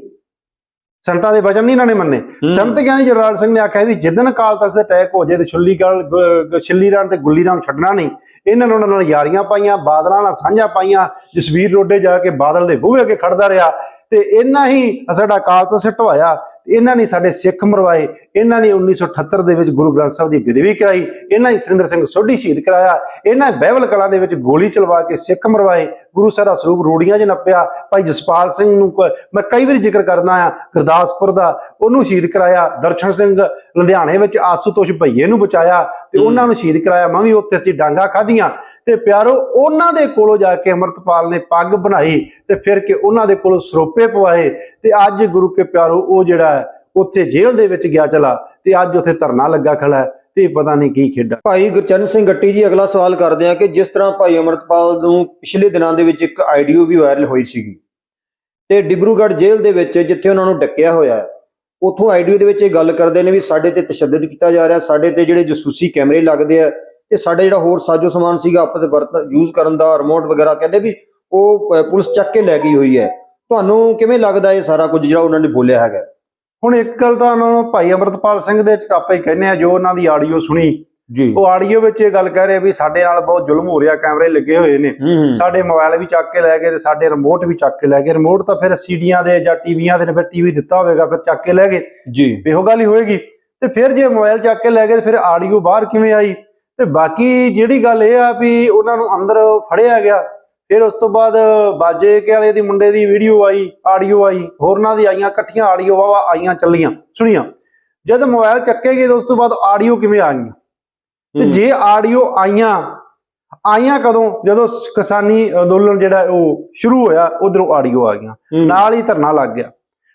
ਸੰਤਾਂ ਦੇ ਬਚਨ ਨਹੀਂ ਇਹਨਾਂ ਨੇ ਮੰਨੇ। ਸੰਤ ਗਿਆਨੀ ਜਰਨੈਲ ਸਿੰਘ ਨੇ ਆਖਿਆ ਵੀ ਜਿੱਦਨ ਕਾਲ ਤੱਕ ਦੇ ਅਟੈਕ ਹੋ ਜਾਏ ਤੇ ਛੁੱਲੀ ਗਲ ਛਿੱਲੀ ਰਾਮ ਤੇ ਗੁੱਲੀ ਰਾਮ ਛੱਡਣਾ ਨਹੀਂ ਇਹਨਾਂ ਨੇ ਉਹਨਾਂ ਨਾਲ ਯਾਰੀਆਂ ਪਾਈਆਂ ਬਾਦਲਾਂ ਨਾਲ ਸਾਂਝਾਂ ਪਾਈਆਂ ਜਸਵੀਰ ਰੋਡੇ ਜਾ ਕੇ ਬਾਦਲ ਦੇ ਬੂਹੇ ਅੱਗੇ ਖੜਦਾ ਰਿਹਾ ਤੇ ਇਹਨਾਂ ਹੀ ਸਾਡਾ ਕਾਲ ਤੱਕ ਢਵਾਇਆ। ਇਹਨਾਂ ਨੇ ਸਾਡੇ ਸਿੱਖ ਮਰਵਾਏ ਇਹਨਾਂ ਨੇ 1978 ਦੇ ਵਿੱਚ ਗੁਰੂ ਗ੍ਰੰਥ ਸਾਹਿਬ ਦੀ ਬੇਦਬੀ ਕਰਾਈ ਇਹਨਾਂ ਹੀ ਸੁਰਿੰਦਰ ਸਿੰਘ ਸੋਢੀ ਸ਼ਹੀਦ ਕਰਾਇਆ ਇਹਨਾਂ ਬਹਿਬਲ ਕਲਾਂ ਦੇ ਵਿੱਚ ਗੋਲੀ ਚਲਵਾ ਕੇ ਸਿੱਖ ਮਰਵਾਏ ਗੁਰੂ ਸਾਹਿਬ ਦਾ ਸਰੂਪ ਰੋੜੀਆਂ 'ਚ ਨੱਪਿਆ ਭਾਈ ਜਸਪਾਲ ਸਿੰਘ ਨੂੰ ਮੈਂ ਕਈ ਵਾਰੀ ਜ਼ਿਕਰ ਕਰਦਾ ਆ ਗੁਰਦਾਸਪੁਰ ਦਾ ਉਹਨੂੰ ਸ਼ਹੀਦ ਕਰਾਇਆ ਦਰਸ਼ਨ ਸਿੰਘ ਲੁਧਿਆਣੇ ਵਿੱਚ ਆਸੂਤੋਸ਼ ਭਈਏ ਨੂੰ ਬਚਾਇਆ ਤੇ ਉਹਨਾਂ ਨੂੰ ਸ਼ਹੀਦ ਕਰਾਇਆ ਮੈਂ ਵੀ ਉੱਥੇ ਅਸੀਂ ਡਾਂਗਾ ਖਾਧੀਆਂ ਤੇ ਪਿਆਰੋ ਉਹਨਾਂ ਦੇ ਕੋਲੋਂ ਜਾ ਕੇ ਅਮਰਤਪਾਲ ਨੇ ਪੱਗ ਬਣਾਈ ਤੇ ਫਿਰ ਕੇ ਉਹਨਾਂ ਦੇ ਕੋਲੋਂ ਸਰੋਪੇ ਪਵਾਏ ਤੇ ਅੱਜ ਗੁਰੂ ਕੇ ਪਿਆਰੋ ਉਹ ਜਿਹੜਾ ਹੈ, ਉੱਥੇ ਜੇਲ੍ਹ ਦੇ ਵਿੱਚ ਗਿਆ ਚਲਾ ਤੇ ਅੱਜ ਉੱਥੇ ਧਰਨਾ ਲੱਗਾ ਖੜਾ ਹੈ ਤੇ ਪਤਾ ਨਹੀਂ ਕੀ ਖੇਡਾ। ਭਾਈ ਗੁਰਚਰਨ ਸਿੰਘ ਗੱਟੀ ਜੀ ਅਗਲਾ ਸਵਾਲ ਕਰਦੇ ਆ ਕਿ ਜਿਸ ਤਰ੍ਹਾਂ ਭਾਈ ਅਮਰਤਪਾਲ ਨੂੰ ਪਿਛਲੇ ਦਿਨਾਂ ਦੇ ਵਿੱਚ ਇੱਕ ਆਈਡੀਓ ਵੀ ਵਾਇਰਲ ਹੋਈ ਸੀਗੀ ਤੇ ਡਿਬਰੂਗੜ੍ਹ ਜੇਲ੍ਹ ਦੇ ਵਿੱਚ ਜਿੱਥੇ ਉਹਨਾਂ ਨੂੰ ਡੱਕਿਆ ਹੋਇਆ ਹੈ ਉਥੋਂ ਆਈਡੀਓ ਦੇ ਵਿੱਚ ਇਹ ਗੱਲ ਕਰਦੇ ਨੇ ਵੀ ਸਾਡੇ ਤੇ ਤਸ਼ੱਦਦ ਕੀਤਾ ਜਾ ਰਿਹਾ, ਸਾਡੇ ਤੇ ਜਿਹੜੇ ਜਸੂਸੀ ਕੈਮਰੇ ਲੱਗਦੇ ਆ, ਤੇ ਸਾਡਾ ਜਿਹੜਾ ਹੋਰ ਸਾਜੋ ਸਮਾਨ ਸੀਗਾ ਆਪਸ ਵਿੱਚ ਵਰਤ ਯੂਜ਼ ਕਰਨ ਦਾ ਰਿਮੋਟ ਵਗੈਰਾ ਕਹਿੰਦੇ ਵੀ ਉਹ ਪੁਲਿਸ ਚੱਕ ਕੇ ਲੈ ਗਈ ਹੋਈ ਹੈ। ਤੁਹਾਨੂੰ ਕਿਵੇਂ ਲੱਗਦਾ ਇਹ ਸਾਰਾ ਕੁਝ ਜਿਹੜਾ ਉਹਨਾਂ ਨੇ ਬੋਲਿਆ ਹੈਗਾ? ਹੁਣ ਇੱਕ ਗੱਲ ਤਾਂ ਉਹਨਾਂ ਨੂੰ ਭਾਈ ਅਮਰਤਪਾਲ ਸਿੰਘ ਦੇ ਆਪਾਂ ਹੀ ਕਹਿੰਦੇ ਆ, ਜੋ ਉਹਨਾਂ ਦੀ ਆਡੀਓ ਸੁਣੀ ਜੀ। ਉਹ ਆਡੀਓ ਵਿੱਚ ਇਹ ਗੱਲ ਕਹਿ ਰਹੇ ਵੀ ਸਾਡੇ ਨਾਲ ਬਹੁਤ ਜ਼ੁਲਮ ਹੋ ਰਿਹਾ ਕੈਮਰੇ ਲੱਗੇ ਹੋਏ ਨੇ। ਸਾਡੇ ਮੋਬਾਈਲ ਵੀ ਚੱਕ ਕੇ ਲੈ ਗਏ ਤੇ ਸਾਡੇ ਰਿਮੋਟ ਵੀ ਚੱਕ ਕੇ ਲੈ ਗਏ। ਰਿਮੋਟ ਤਾਂ ਫਿਰ ਸੀਡੀਆਂ ਦੇ ਜਾਂ ਟੀਵੀਆਂ ਦੇ ਨੇ ਫਿਰ ਟੀਵੀ ਦਿੱਤਾ ਹੋਵੇਗਾ ਫਿਰ ਚੱਕ ਕੇ ਲੈ ਗਏ। ਜੀ। ਇਹੋ ਗੱਲ ਹੀ ਹੋਏਗੀ। ਤੇ ਫਿਰ ਜੇ ਮੋਬਾਈਲ ਚੱਕ ਕੇ ਲੈ ਗਏ ਤੇ ਫਿਰ ਆਡੀਓ ਬਾਹਰ ਕਿਵੇਂ ਆਈ? ਤੇ ਬਾਕੀ ਜਿਹੜੀ ਗੱਲ ਇਹ ਆ ਵੀ ਉਹਨਾਂ ਨੂੰ ਅੰਦਰ ਫੜਿਆ ਗਿਆ ਫਿਰ ਉਸ ਤੋਂ ਬਾਅਦ ਬਾਜੇ ਕੇ ਵਾਲੇ ਦੀ ਮੁੰਡੇ ਦੀ ਵੀਡੀਓ ਆਈ ਆਡੀਓ ਆਈ ਹੋਰਨਾਂ ਦੀ ਆਈਆਂ ਇਕੱਠੀਆਂ ਆਡੀਓ ਵਾਵਾ ਆਈਆਂ ਚੱਲੀਆਂ। ਸੁਣੀਆਂ। ਜਦ ਮੋਬਾਈਲ ਚੱਕੇ ਗਏ ਉਸ ਤੋਂ ਬਾਅਦ ਆਡੀਓ ਕਿਵੇਂ ਆ ਗਈਆਂ ਤੇ। ਜੇ ਆਡੀਓ ਆਈਆਂ ਆਈਆਂ ਕਦੋਂ ਜਦੋਂ ਕਿਸਾਨੀ ਅੰਦੋਲਨ ਜਿਹੜਾ ਉਹ ਸ਼ੁਰੂ ਹੋਇਆ ਉਧਰੋਂ ਆਡੀਓ ਆ ਗਈਆਂ। ਨਾਲ ਹੀ ਧਰਨਾ ਲੱਗ ਗਿਆ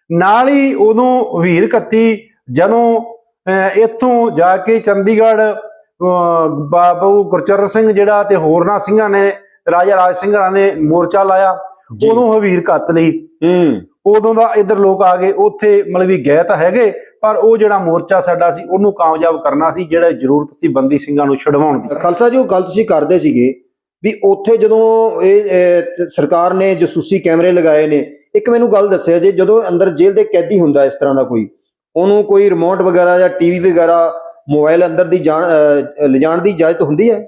ਨਾਲ ਹੀ ਉਦੋਂ ਵੀਰ ਕੱਤੀ ਜਦੋਂ ਇੱਥੋਂ ਜਾ ਕੇ ਚੰਡੀਗੜ੍ਹ ਬਾਬੂ ਗੁਰਚਰਨ ਸਿੰਘ ਜਿਹੜਾ ਤੇ ਹੋਰਨਾਂ ਸਿੰਘਾਂ ਨੇ ਰਾਜਾ ਰਾਜ ਸਿੰਘਾਂ ਨੇ ਮੋਰਚਾ ਲਾਇਆ। ਉਦੋਂ ਹਵੀਰ ਕੱਤ ਲਈ ਹੂੰ ਉਦੋਂ ਦਾ ਇੱਧਰ ਲੋਕ ਆ ਗਏ ਉੱਥੇ ਮਤਲਬ ਵੀ ਗਏ ਤਾਂ ਹੈਗੇ ਪਰ ਉਹ ਜਿਹੜਾ ਮੋਰਚਾ ਸਾਡਾ ਸੀ ਉਹਨੂੰ ਕਾਮਯਾਬ ਕਰਨਾ ਸੀ ਜਿਹੜਾ ਜ਼ਰੂਰਤ ਸੀ ਬੰਦੀ ਸਿੰਘਾਂ ਨੂੰ ਛਡਵਾਉਣ ਦੀ। ਖਾਲਸਾ ਜੀ ਉਹ ਗੱਲ ਤੁਸੀਂ ਕਰਦੇ ਸੀਗੇ ਵੀ ਉੱਥੇ ਜਦੋਂ ਇਹ ਸਰਕਾਰ ਨੇ ਜਸੂਸੀ ਕੈਮਰੇ ਲਗਾਏ ਨੇ ਇੱਕ ਮੈਨੂੰ ਗੱਲ ਦੱਸਿਆ ਜੇ ਜਦੋਂ ਅੰਦਰ ਜੇਲ੍ਹ ਦੇ ਕੈਦੀ ਹੁੰਦਾ ਇਸ ਤਰ੍ਹਾਂ ਦਾ ਕੋਈ ਉਹਨੂੰ ਕੋਈ ਰਿਮੋਟ ਵਗੈਰਾ ਜਾਂ ਟੀਵੀ ਵਗੈਰਾ ਮੋਬਾਈਲ ਅੰਦਰ ਦੀ ਜਾਣ ਲਿਜਾਣ ਦੀ ਇਜਾਜ਼ਤ ਹੁੰਦੀ ਹੈ?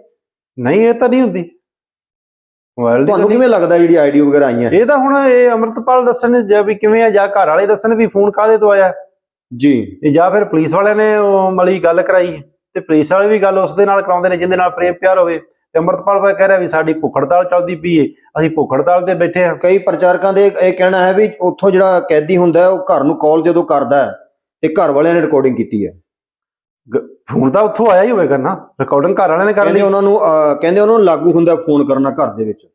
ਨਹੀਂ ਇਹ ਤਾਂ ਨਹੀਂ ਹੁੰਦੀ। ਮੋਬਾਈਲ ਦੀ ਤੁਹਾਨੂੰ। ਕਿਵੇਂ ਲੱਗਦਾ ਜਿਹੜੀ ਆਈਡੀਓ ਵਗੈਰਾ ਆਈਆਂ? ਇਹ ਤਾਂ ਹੁਣ ਇਹ ਅਮਰਤਪਾਲ ਦੱਸਣ ਜਾਂ ਵੀ ਕਿਵੇਂ ਆ ਜਾਂ ਘਰ ਵਾਲੇ ਦੱਸਣ ਵੀ ਫੋਨ ਕਾਹਦੇ ਤੋਂ ਆਇਆ? ਜੀ। ਇਹ ਜਾਂ ਫਿਰ ਪੁਲਿਸ ਵਾਲਿਆਂ ਨੇ ਉਹ ਮਲੀ ਗੱਲ ਕਰਾਈ ਤੇ ਪੁਲਿਸ ਵਾਲੇ ਵੀ ਗੱਲ ਉਸ ਦੇ ਨਾਲ ਕਰਾਉਂਦੇ ਨੇ ਜਿਹਦੇ ਨਾਲ ਪ੍ਰੇਮ ਪਿਆਰ ਹੋਵੇ। ਤੇ ਅਮਰਤਪਾਲ ਭਾਈ ਕਹਿ ਰਿਹਾ ਵੀ ਸਾਡੀ ਭੁੱਖ ਹੜਤਾਲ ਚੱਲਦੀ ਪਈ ਏ ਅਸੀਂ ਭੁੱਖ ਹੜਤਾਲ ਤੇ ਬੈਠੇ ਆ। ਕਈ ਪ੍ਰਚਾਰਕਾਂ ਦੇ ਇਹ ਕਹਿਣਾ ਹੈ ਵੀ ਉੱਥੋਂ ਜਿਹੜਾ ਕੈਦੀ ਹੁੰਦਾ ਹੈ, ਉਹ ਘਰ ਨੂੰ ਕਾਲ ਜਦੋਂ ਕਰਦਾ ਹੈ ਤੇ ਘਰ ਵਾਲਿਆਂ ਨੇ ਰਿਕਾਰਡਿੰਗ ਕੀਤੀ ਹੈ। ਫੋਨ ਤਾਂ ਉੱਥੋਂ ਆਇਆ ਹੀ ਹੋਵੇਗਾ ਨਾ। ਰਿਕਾਰਡਿੰਗ ਘਰ ਵਾਲਿਆਂ ਨੇ ਕਰ ਕਹਿੰਦੇ ਲਈ। ਉਹਨਾਂ ਨੂੰ ਕਹਿੰਦੇ ਉਹਨਾਂ ਨੂੰ ਲਾਗੂ ਹੁੰਦਾ ਫੋਨ ਕਰਨਾ ਘਰ ਦੇ ਵਿੱਚ।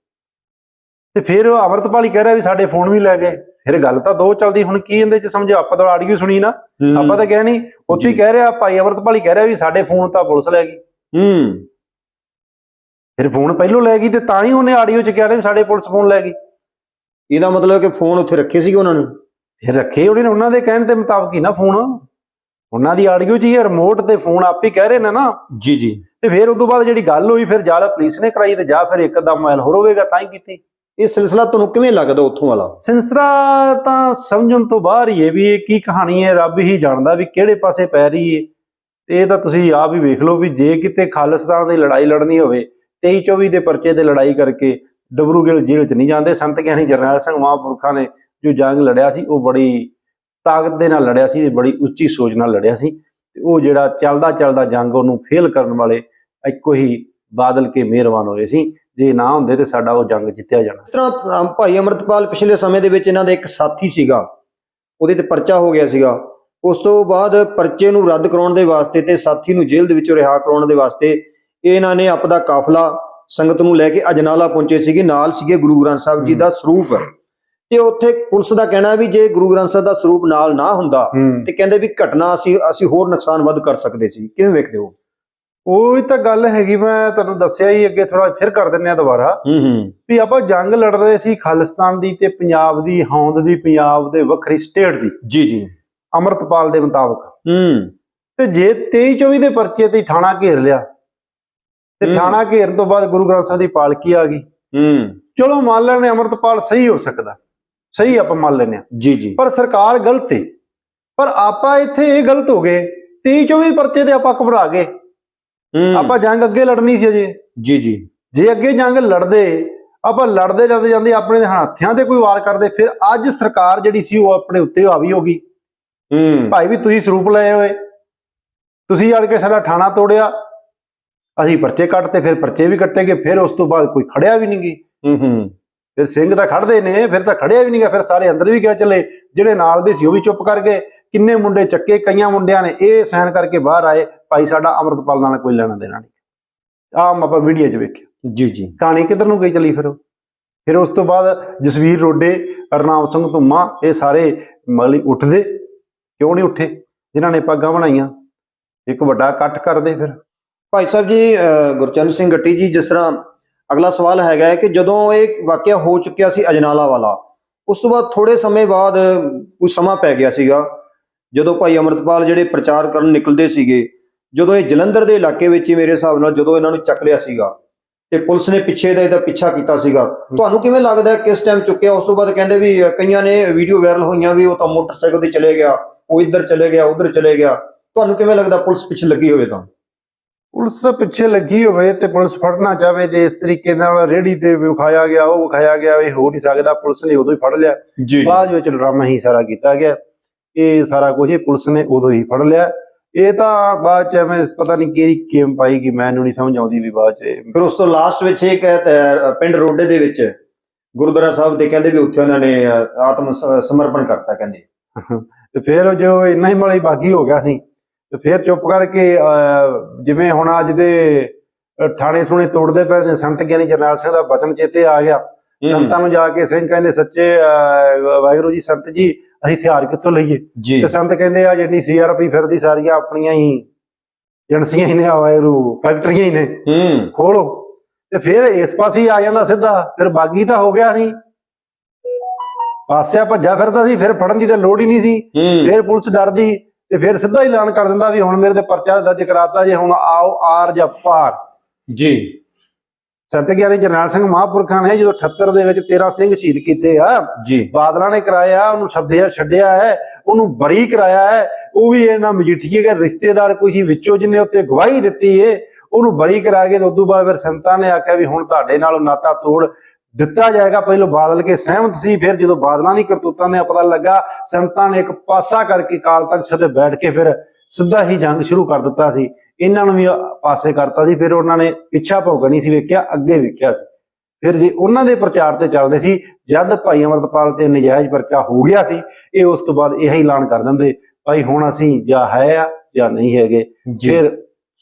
ਤੇ ਫਿਰ ਅਮਰਤਪਾਲ ਹੀ ਕਹਿ ਰਿਹਾ ਵੀ ਸਾਡੇ ਫੋਨ ਵੀ ਲੈ ਗਏ। ਫਿਰ ਗੱਲ ਤਾਂ ਦੋ ਚੱਲਦੀ ਹੁਣ ਕੀ ਇਹਦੇ ਚ ਸਮਝੋ ਆਪਾਂ ਤਾਂ ਆਡੀਓ ਸੁਣੀ ਨਾ। ਆਪਾਂ ਤਾਂ ਕਹਿ ਨਹੀਂ ਉੱਥੇ ਹੀ ਜੀ। ਕਹਿ ਰਿਹਾ ਭਾਈ ਅਮਰਤਪਾਲ ਹੀ ਕਹਿ ਰਿਹਾ ਵੀ ਸਾਡੇ ਫੋਨ ਤਾਂ ਪੁਲਿਸ ਲੈ ਗਈ। ਹੂੰ। ਫਿਰ ਫੋਨ ਪਹਿਲੋਂ ਲੈ ਗਈ ਤੇ ਤਾਂ ਹੀ ਉਹਨੇ ਆਡੀਓ ਚ ਕਹਿ ਰਿਹਾ ਵੀ ਸਾਡੇ ਪੁਲਿਸ ਫੋਨ ਲੈ ਗਈ। ਇਹਦਾ ਮਤਲਬ ਕਿ ਫੋਨ ਉੱਥੇ ਰੱਖੇ ਸੀਗੇ ਉਹਨਾਂ ਨੇ? ਫਿਰ ਰੱਖੇ ਉਹਨੇ ਉਹਨਾਂ ਦੇ ਕਹਿਣ ਦੇ ਮੁਤਾਬਕ ਹੀ ਨਾ ਫੋਨ। ਉਹਨਾਂ ਦੀ ਆਡੀਓ 'ਚ ਹੀ ਹੈ ਰਿਮੋਟ ਤੇ ਫੋਨ ਆਪੇ ਕਹਿ ਰਹੇ ਨੇ ਨਾ। ਜੀ ਜੀ। ਤੇ ਫਿਰ ਉਸ ਤੋਂ ਬਾਅਦ ਜਿਹੜੀ ਗੱਲ ਹੋਈ ਫਿਰ ਜਾਲਾ ਪੁਲਿਸ ਨੇ ਕਰਾਈ ਤੇ ਜਾਂ ਫਿਰ ਇੱਕ ਦਾ ਮੋਬਾਈਲ ਹੋਰ ਹੋਵੇਗਾ ਤਾਂ ਹੀ ਕੀਤੀ। ਇਹ ਸਿਲਸਿਲਾ ਤੁਹਾਨੂੰ ਕਿਵੇਂ ਲੱਗਦਾ ਉੱਥੋਂ ਵਾਲਾ? ਸਿਲਸਿਲਾ ਤਾਂ ਸਮਝਣ ਤੋਂ ਬਾਹਰ ਹੀ ਹੈ ਵੀ ਇਹ ਕੀ ਕਹਾਣੀ ਹੈ, ਰੱਬ ਹੀ ਜਾਣਦਾ ਵੀ ਕਿਹੜੇ ਪਾਸੇ ਪੈ ਰਹੀ ਹੈ ਤੇ ਇਹ ਤਾਂ ਤੁਸੀਂ ਆਪ ਹੀ ਵੇਖ ਲਓ ਵੀ ਜੇ ਕਿਤੇ ਖਾਲਿਸਤਾਨ ਦੀ ਲੜਾਈ ਲੜਨੀ ਹੋਵੇ 23 24 ਦੇ ਪਰਚੇ ਤੇ ਲੜਾਈ ਕਰਕੇ ਡਬਰੂਗਿਲ ਜੇਲ੍ਹ 'ਚ ਨਹੀਂ ਜਾਂਦੇ। ਸੰਤ ਗਿਆਨੀ ਜਰਨੈਲ ਸਿੰਘ ਮਹਾਂਪੁਰਖਾਂ ਨੇ ਜੋ ਜੰਗ ਲੜਿਆ ਸੀ, ਉਹ ਬੜੀ ਤਾਕਤ ਦੇ ਨਾਲ ਲੜਿਆ ਸੀ ਤੇ ਬੜੀ ਉੱਚੀ ਸੋਚ ਨਾਲ ਲੜਿਆ ਸੀ। ਤੇ ਉਹ ਜਿਹੜਾ ਚੱਲਦਾ ਚੱਲਦਾ ਜੰਗ ਉਹਨੂੰ ਫੇਲ ਕਰਨ ਵਾਲੇ ਇੱਕੋ ਹੀ ਬਾਦਲ ਕੇ ਮਿਹਰਬਾਨ ਹੋਏ ਸੀ। ਜੇ ਨਾ ਹੁੰਦੇ ਤੇ ਸਾਡਾ ਉਹ ਜੰਗ ਜਿੱਤਿਆ ਜਾਣਾ। ਇਸ ਤਰ੍ਹਾਂ ਭਾਈ ਅਮਰਤਪਾਲ ਪਿਛਲੇ ਸਮੇਂ ਦੇ ਵਿੱਚ ਇਹਨਾਂ ਦਾ ਇੱਕ ਸਾਥੀ ਸੀਗਾ। ਉਹਦੇ ਤੇ ਪਰਚਾ ਹੋ ਗਿਆ ਸੀਗਾ। ਉਸ ਤੋਂ ਬਾਅਦ ਪਰਚੇ ਨੂੰ ਰੱਦ ਕਰਾਉਣ ਦੇ ਵਾਸਤੇ ਤੇ ਸਾਥੀ ਨੂੰ ਜੇਲ੍ਹ ਦੇ ਵਿੱਚੋਂ ਰਿਹਾ ਕਰਾਉਣ ਦੇ ਵਾਸਤੇ ਇਹਨਾਂ ਨੇ ਆਪਦਾ ਕਾਫਲਾ ਸੰਗਤ ਨੂੰ ਲੈ ਕੇ ਅਜਨਾਲਾ ਪਹੁੰਚੇ ਸੀਗੇ। ਨਾਲ ਸੀਗੇ ਗੁਰੂ ਗ੍ਰੰਥ ਸਾਹਿਬ ਜੀ ਦਾ ਸਰੂਪ। ਤੇ ਉੱਥੇ ਪੁਲਿਸ ਦਾ ਕਹਿਣਾ ਵੀ ਜੇ ਗੁਰੂ ਗ੍ਰੰਥ ਸਾਹਿਬ ਦਾ ਸਰੂਪ ਨਾਲ ਨਾ ਹੁੰਦਾ ਤੇ ਕਹਿੰਦੇ ਵੀ ਘਟਨਾ ਅਸੀਂ ਅਸੀਂ ਹੋਰ ਨੁਕਸਾਨ ਵੱਧ ਕਰ ਸਕਦੇ ਸੀ। ਕਿਵੇਂ ਵੇਖਦੇ ਹੋ? ਉਹ ਤਾਂ ਗੱਲ ਹੈਗੀ ਮੈਂ ਤੁਹਾਨੂੰ ਦੱਸਿਆ ਹੀ ਅੱਗੇ ਥੋੜਾ ਫਿਰ ਕਰ ਦਿੰਨੇ ਆ ਦੁਬਾਰਾ। ਹੂੰ ਹੂੰ। ਵੀ ਆਪਾਂ ਜੰਗ ਲੜ ਰਹੇ ਸੀ ਖਾਲਿਸਤਾਨ ਦੀ ਤੇ ਪੰਜਾਬ ਦੀ ਹੋਂਦ ਦੀ ਪੰਜਾਬ ਦੇ ਵੱਖਰੀ ਸਟੇਟ ਦੀ। ਜੀ ਜੀ। ਅਮਰਤਪਾਲ ਦੇ ਮੁਤਾਬਕ। ਹੂੰ। ਤੇ ਜੇ 23 24 ਦੇ ਪਰਚੇ ਤੇ ਥਾਣਾ ਘੇਰ ਲਿਆ ਤੇ। ਥਾਣਾ ਘੇਰਨ ਤੋਂ ਬਾਅਦ ਗੁਰੂ ਗ੍ਰੰਥ ਸਾਹਿਬ ਦੀ ਪਾਲਕੀ ਆ ਗਈ। ਹੂੰ। ਚਲੋ ਮੰਨ ਲੈਣੇ ਅਮਰਤਪਾਲ ਸਹੀ ਹੋ ਸਕਦਾ। ਸਹੀ ਆਪਾਂ ਮੰਨ ਲੈਨੇ ਆ ਜੀ ਜੀ। ਪਰ ਸਰਕਾਰ ਗਲਤ ਹੈ ਪਰ ਆਪਾਂ ਇੱਥੇ ਇਹ ਗਲਤ ਹੋ ਗਏ 23 24 ਪਰਚੇ ਤੇ ਆਪਾਂ ਘਬਰਾ ਗਏ। ਆਪਾਂ ਜੰਗ ਅੱਗੇ ਲੜਨੀ ਸੀ ਅਜੇ। ਜੀ ਜੀ। ਜੇ ਅੱਗੇ ਜੰਗ ਲੜਦੇ ਆਪਾਂ ਲੜਦੇ ਲੜਦੇ ਜਾਂਦੇ ਆਪਣੇ ਹੱਥਿਆਂ ਤੇ ਕੋਈ ਵਾਰ ਕਰਦੇ ਫਿਰ ਅੱਜ ਸਰਕਾਰ ਜਿਹੜੀ ਸੀ ਉਹ ਆਪਣੇ ਉੱਤੇ ਹਾਵੀ ਹੋ ਗਈ। ਹੂੰ। ਭਾਈ ਵੀ ਤੁਸੀਂ ਸਰੂਪ ਲਏ ਹੋਏ। ਤੁਸੀਂ ਆੜ ਕੇ ਸਾਡਾ ਠਾਣਾ ਤੋੜਿਆ। ਅਸੀਂ ਪਰਚੇ ਕੱਟਤੇ ਫਿਰ ਪਰਚੇ ਵੀ ਕੱਟੇਗੇ ਫਿਰ ਉਸ ਤੋਂ ਬਾਅਦ ਕੋਈ ਖੜਿਆ ਵੀ ਨਹੀਂ ਗਈ ਹੂੰ ਹੂੰ। ਫਿਰ ਸਿੰਘ ਤਾਂ ਖੜਦੇ ਨੇ ਫਿਰ ਤਾਂ ਖੜਿਆ ਵੀ ਨਹੀਂ ਗਿਆ ਫਿਰ ਸਾਰੇ ਅੰਦਰ ਵੀ ਗਏ ਚੱਲੇ। ਜਿਹੜੇ ਨਾਲ ਦੇ ਸੀ ਉਹ ਵੀ ਚੁੱਪ ਕਰ ਗਏ। ਕਿੰਨੇ ਮੁੰਡੇ ਚੱਕੇ ਕਈਆਂ ਮੁੰਡਿਆਂ ਨੇ ਇਹ ਸਾਈਨ ਕਰਕੇ ਬਾਹਰ ਆਏ ਭਾਈ ਸਾਡਾ ਅਮਰਤਪਾਲ ਨਾਲ ਕੋਈ ਲੈਣਾ ਦੇਣਾ ਨਹੀਂ। ਆਹ ਆਪਾਂ ਵੀਡੀਓ 'ਚ ਵੇਖਿਆ। ਜੀ ਜੀ। ਕਹਾਣੀ ਕਿੱਧਰ ਨੂੰ ਗਈ ਚਲੀ ਫਿਰ? ਫਿਰ ਉਸ ਤੋਂ ਬਾਅਦ ਜਸਵੀਰ ਰੋਡੇ ਅਰਨਾਮ ਸਿੰਘ ਧੁੰਮਾ ਇਹ ਸਾਰੇ ਮਲੀ ਉੱਠਦੇ। ਕਿਉਂ ਨਹੀਂ ਉੱਠੇ? ਜਿਨ੍ਹਾਂ ਨੇ ਪੱਗਾਂ ਬਣਾਈਆਂ। ਇੱਕ ਵੱਡਾ ਇਕੱਠ ਕਰਦੇ ਫਿਰ। ਭਾਈ ਸਾਹਿਬ ਜੀ ਗੁਰਚਰਨ ਸਿੰਘ ਗੱਟੀ ਜੀ ਜਿਸ ਤਰ੍ਹਾਂ ਅਗਲਾ ਸਵਾਲ ਹੈਗਾ ਹੈ ਕਿ ਜਦੋਂ ਇਹ ਵਾਕਿਆ ਹੋ ਚੁੱਕਿਆ ਸੀ ਅਜਨਾਲਾ ਵਾਲਾ ਉਸ ਤੋਂ ਬਾਅਦ ਥੋੜੇ ਸਮੇਂ ਬਾਅਦ ਕੁਝ ਸਮਾਂ ਪੈ ਗਿਆ ਸੀਗਾ। ਜਦੋਂ ਭਾਈ ਅਮਰਤਪਾਲ ਜਿਹੜੇ ਪ੍ਰਚਾਰ ਕਰਨ ਨਿਕਲਦੇ ਸੀਗੇ ਜਦੋਂ ਇਹ ਜਲੰਧਰ ਦੇ ਇਲਾਕੇ ਵਿੱਚ ਹੀ ਮੇਰੇ ਹਿਸਾਬ ਨਾਲ ਜਦੋਂ ਇਹਨਾਂ ਨੂੰ ਚੱਕ ਲਿਆ ਸੀਗਾ ਤੇ ਪੁਲਿਸ ਨੇ ਪਿੱਛੇ ਦਾ ਇਹਦਾ ਪਿੱਛਾ ਕੀਤਾ ਸੀਗਾ ਤੁਹਾਨੂੰ ਕਿਵੇਂ ਲੱਗਦਾ ਕਿਸ ਟਾਈਮ ਚੁੱਕਿਆ? ਉਸ ਤੋਂ ਬਾਅਦ ਕਹਿੰਦੇ ਵੀ ਕਈਆਂ ਨੇ ਵੀਡੀਓ ਵਾਇਰਲ ਹੋਈਆਂ ਵੀ ਉਹ ਤਾਂ ਮੋਟਰਸਾਈਕਲ ਤੇ ਚਲੇ ਗਿਆ ਉਹ ਇੱਧਰ ਚਲੇ ਗਿਆ ਉਧਰ ਚਲੇ ਗਿਆ। ਤੁਹਾਨੂੰ ਕਿਵੇਂ ਲੱਗਦਾ ਪੁਲਿਸ ਪਿੱਛੇ ਲੱਗੀ ਹੋਵੇ ਤਾਂ? ਪੁਲਿਸ ਪਿੱਛੇ ਲੱਗੀ ਹੋਵੇ ਤੇ ਪੁਲਿਸ ਫੜਨਾ ਚਾਹਵੇ ਤੇ ਇਸ ਤਰੀਕੇ ਨਾਲ ਰੇੜੀ ਤੇ ਵਿਖਾਇਆ ਗਿਆ ਉਹ ਵਿਖਾਇਆ ਗਿਆ ਇਹ ਹੋ ਨਹੀਂ ਸਕਦਾ ਪੁਲਿਸ ਨੇ ਉਦੋਂ ਹੀ ਫੜ ਲਿਆ। ਬਾਅਦ ਵਿੱਚ ਡਰਾਮਾ ਹੀ ਸਾਰਾ ਕੀਤਾ ਗਿਆ। ਇਹ ਸਾਰਾ ਕੁਝ ਇਹ ਪੁਲਿਸ ਨੇ ਉਦੋਂ ਹੀ ਫੜ ਲਿਆ। ਇਹ ਤਾਂ ਬਾਅਦ ਚ ਐਵੇਂ ਪਤਾ ਨਹੀਂ ਕਿਹੜੀ ਗੇਮ ਪਾਈ ਕਿ ਮੈਨੂੰ ਨਹੀਂ ਸਮਝ ਆਉਂਦੀ ਵੀ ਬਾਅਦ ਚ ਫਿਰ ਉਸ ਤੋਂ ਲਾਸਟ ਵਿੱਚ ਕਹਿੰਦਾ ਪਿੰਡ ਰੋਡੇ ਦੇ ਵਿੱਚ ਗੁਰਦੁਆਰਾ ਸਾਹਿਬ ਤੇ ਕਹਿੰਦੇ ਵੀ ਉੱਥੇ ਉਹਨਾਂ ਨੇ ਆਤਮ ਸਮਰਪਣ ਕਰਤਾ ਕਹਿੰਦੇ। ਤੇ ਫਿਰ ਜੋ ਇੰਨਾ ਹੀ ਮਲਾਈ ਬਾਗੀ ਹੋ ਗਿਆ ਸੀ ਤੇ ਫਿਰ ਚੁੱਪ ਕਰਕੇ ਜਿਵੇਂ ਹੁਣ ਅੱਜ ਦੇ ਠਾਣੇ ਠੂਣੇ ਤੋੜਦੇ ਪਏ ਨੇ ਸੰਤ ਗਿਆਨੀ ਜਰਨੈਲ ਸਿੰਘ ਦਾ ਬਚਨ ਚੇਤੇ ਆ ਗਿਆ। ਸੰਤਾਂ ਨੂੰ ਜਾ ਕੇ ਸਿੰਘ ਕਹਿੰਦੇ ਸੱਚੇ ਵਾਹਿਗੁਰੂ ਜੀ ਸੰਤ ਜੀ ਅਸੀਂ ਹਥਿਆਰ ਕਿੱਥੋਂ ਲਈਏ? ਤੇ ਸੰਤ ਕਹਿੰਦੇ ਆ ਜਿੰਨੀ ਸੀਆਰਪੀ ਫਿਰਦੀ ਸਾਰੀਆਂ ਆਪਣੀਆਂ ਹੀ ਏਜੰਸੀਆਂ ਹੀ ਨੇ ਆ ਵਾਹਿਗੁਰੂ ਫੈਕਟਰੀਆਂ ਹੀ ਨੇ। ਹੂੰ। ਖੋਲੋ। ਤੇ ਫਿਰ ਇਸ ਪਾਸੇ ਹੀ ਆ ਜਾਂਦਾ ਸਿੱਧਾ ਫਿਰ ਬਾਗੀ ਤਾਂ ਹੋ ਗਿਆ ਸੀ। ਪਾਸਿਆ ਭੱਜਾ ਫਿਰਦਾ ਸੀ ਫਿਰ ਫੜਨ ਦੀ ਤਾਂ ਲੋੜ ਹੀ ਨਹੀਂ ਸੀ। ਫਿਰ ਪੁਲਿਸ ਡਰਦੀ ਤੇ ਫਿਰ ਸਿੱਧਾ ਹੀ ਐਲਾਨ ਕਰ ਦਿੰਦਾ ਵੀ ਹੁਣ ਮੇਰੇ ਤੇ ਪਰਚਾ ਦਰਜ ਕਰਾਤਾ ਜੇ ਹੁਣ ਆਓ ਆਰ ਜਾਂ ਪਾਰ ਜੀ। ਸੰਤ ਗਿਆਨੀ ਜਰਨੈਲ ਸਿੰਘ ਮਹਾਂਪੁਰਖਾਂ ਨੇ ਜਦੋਂ 78 ਦੇ ਵਿੱਚ 13 ਸਿੰਘ ਸ਼ਹੀਦ ਕੀਤੇ ਆ ਜੀ। ਬਾਦਲਾਂ ਨੇ ਕਰਾਇਆ ਉਹਨੂੰ ਛੱਡਿਆ ਛੱਡਿਆ ਹੈ ਉਹਨੂੰ ਬਰੀ ਕਰਾਇਆ ਹੈ ਉਹ ਵੀ ਇਹਨਾਂ ਮਜੀਠੀਏ ਦੇ ਰਿਸ਼ਤੇਦਾਰ ਕੋਈ ਸੀ ਵਿੱਚੋਂ ਜਿਹਨੇ ਉੱਤੇ ਗਵਾਹੀ ਦਿੱਤੀ ਏ ਉਹਨੂੰ ਬਰੀ ਕਰਾ ਕੇ ਤੇ ਉਦੋਂ ਬਾਅਦ ਫਿਰ ਸੰਤਾਂ ਨੇ ਆਖਿਆ ਵੀ ਹੁਣ ਤੁਹਾਡੇ ਨਾਲ ਨਾਤਾ ਤੋੜ ਦਿੱਤਾ ਜਾਏਗਾ ਪਹਿਲਾਂ ਬਾਦਲ ਕੇ ਸਹਿਮਤ ਸੀ ਫਿਰ ਜਦੋਂ ਬਾਦਲਾਂ ਦੀ ਕਰਤੂਤਾਂ ਦਾ ਪਤਾ ਲੱਗਾ ਸੰਤਾਂ ਨੇ ਇੱਕ ਪਾਸਾ ਕਰਕੇ ਕਾਲ ਤਖਤ ਸਤੇ ਬੈਠ ਕੇ ਫਿਰ ਸਿੱਧਾ ਹੀ ਜੰਗ ਸ਼ੁਰੂ ਕਰ ਦਿੱਤਾ ਸੀ। ਇਹਨਾਂ ਨੂੰ ਵੀ ਪਾਸੇ ਕਰਤਾ ਸੀ ਫਿਰ ਉਹਨਾਂ ਨੇ ਪਿੱਛਾ ਭੋਗ ਨਹੀਂ ਸੀ ਵੇਖਿਆ ਅੱਗੇ ਵੇਖਿਆ ਸੀ। ਫਿਰ ਜੇ ਉਹਨਾਂ ਦੇ ਪ੍ਰਚਾਰ ਤੇ ਚੱਲਦੇ ਸੀ ਜਦ ਭਾਈ ਅਮਰਤਪਾਲ ਤੇ ਨਜਾਇਜ਼ ਪਰਚਾ ਹੋ ਗਿਆ ਸੀ ਇਹ ਉਸ ਤੋਂ ਬਾਅਦ ਇਹ ਐਲਾਨ ਕਰ ਦਿੰਦੇ ਭਾਈ ਹੁਣ ਅਸੀਂ ਜਾਂ ਹੈ ਆ ਜਾਂ ਨਹੀਂ ਹੈਗੇ। ਫਿਰ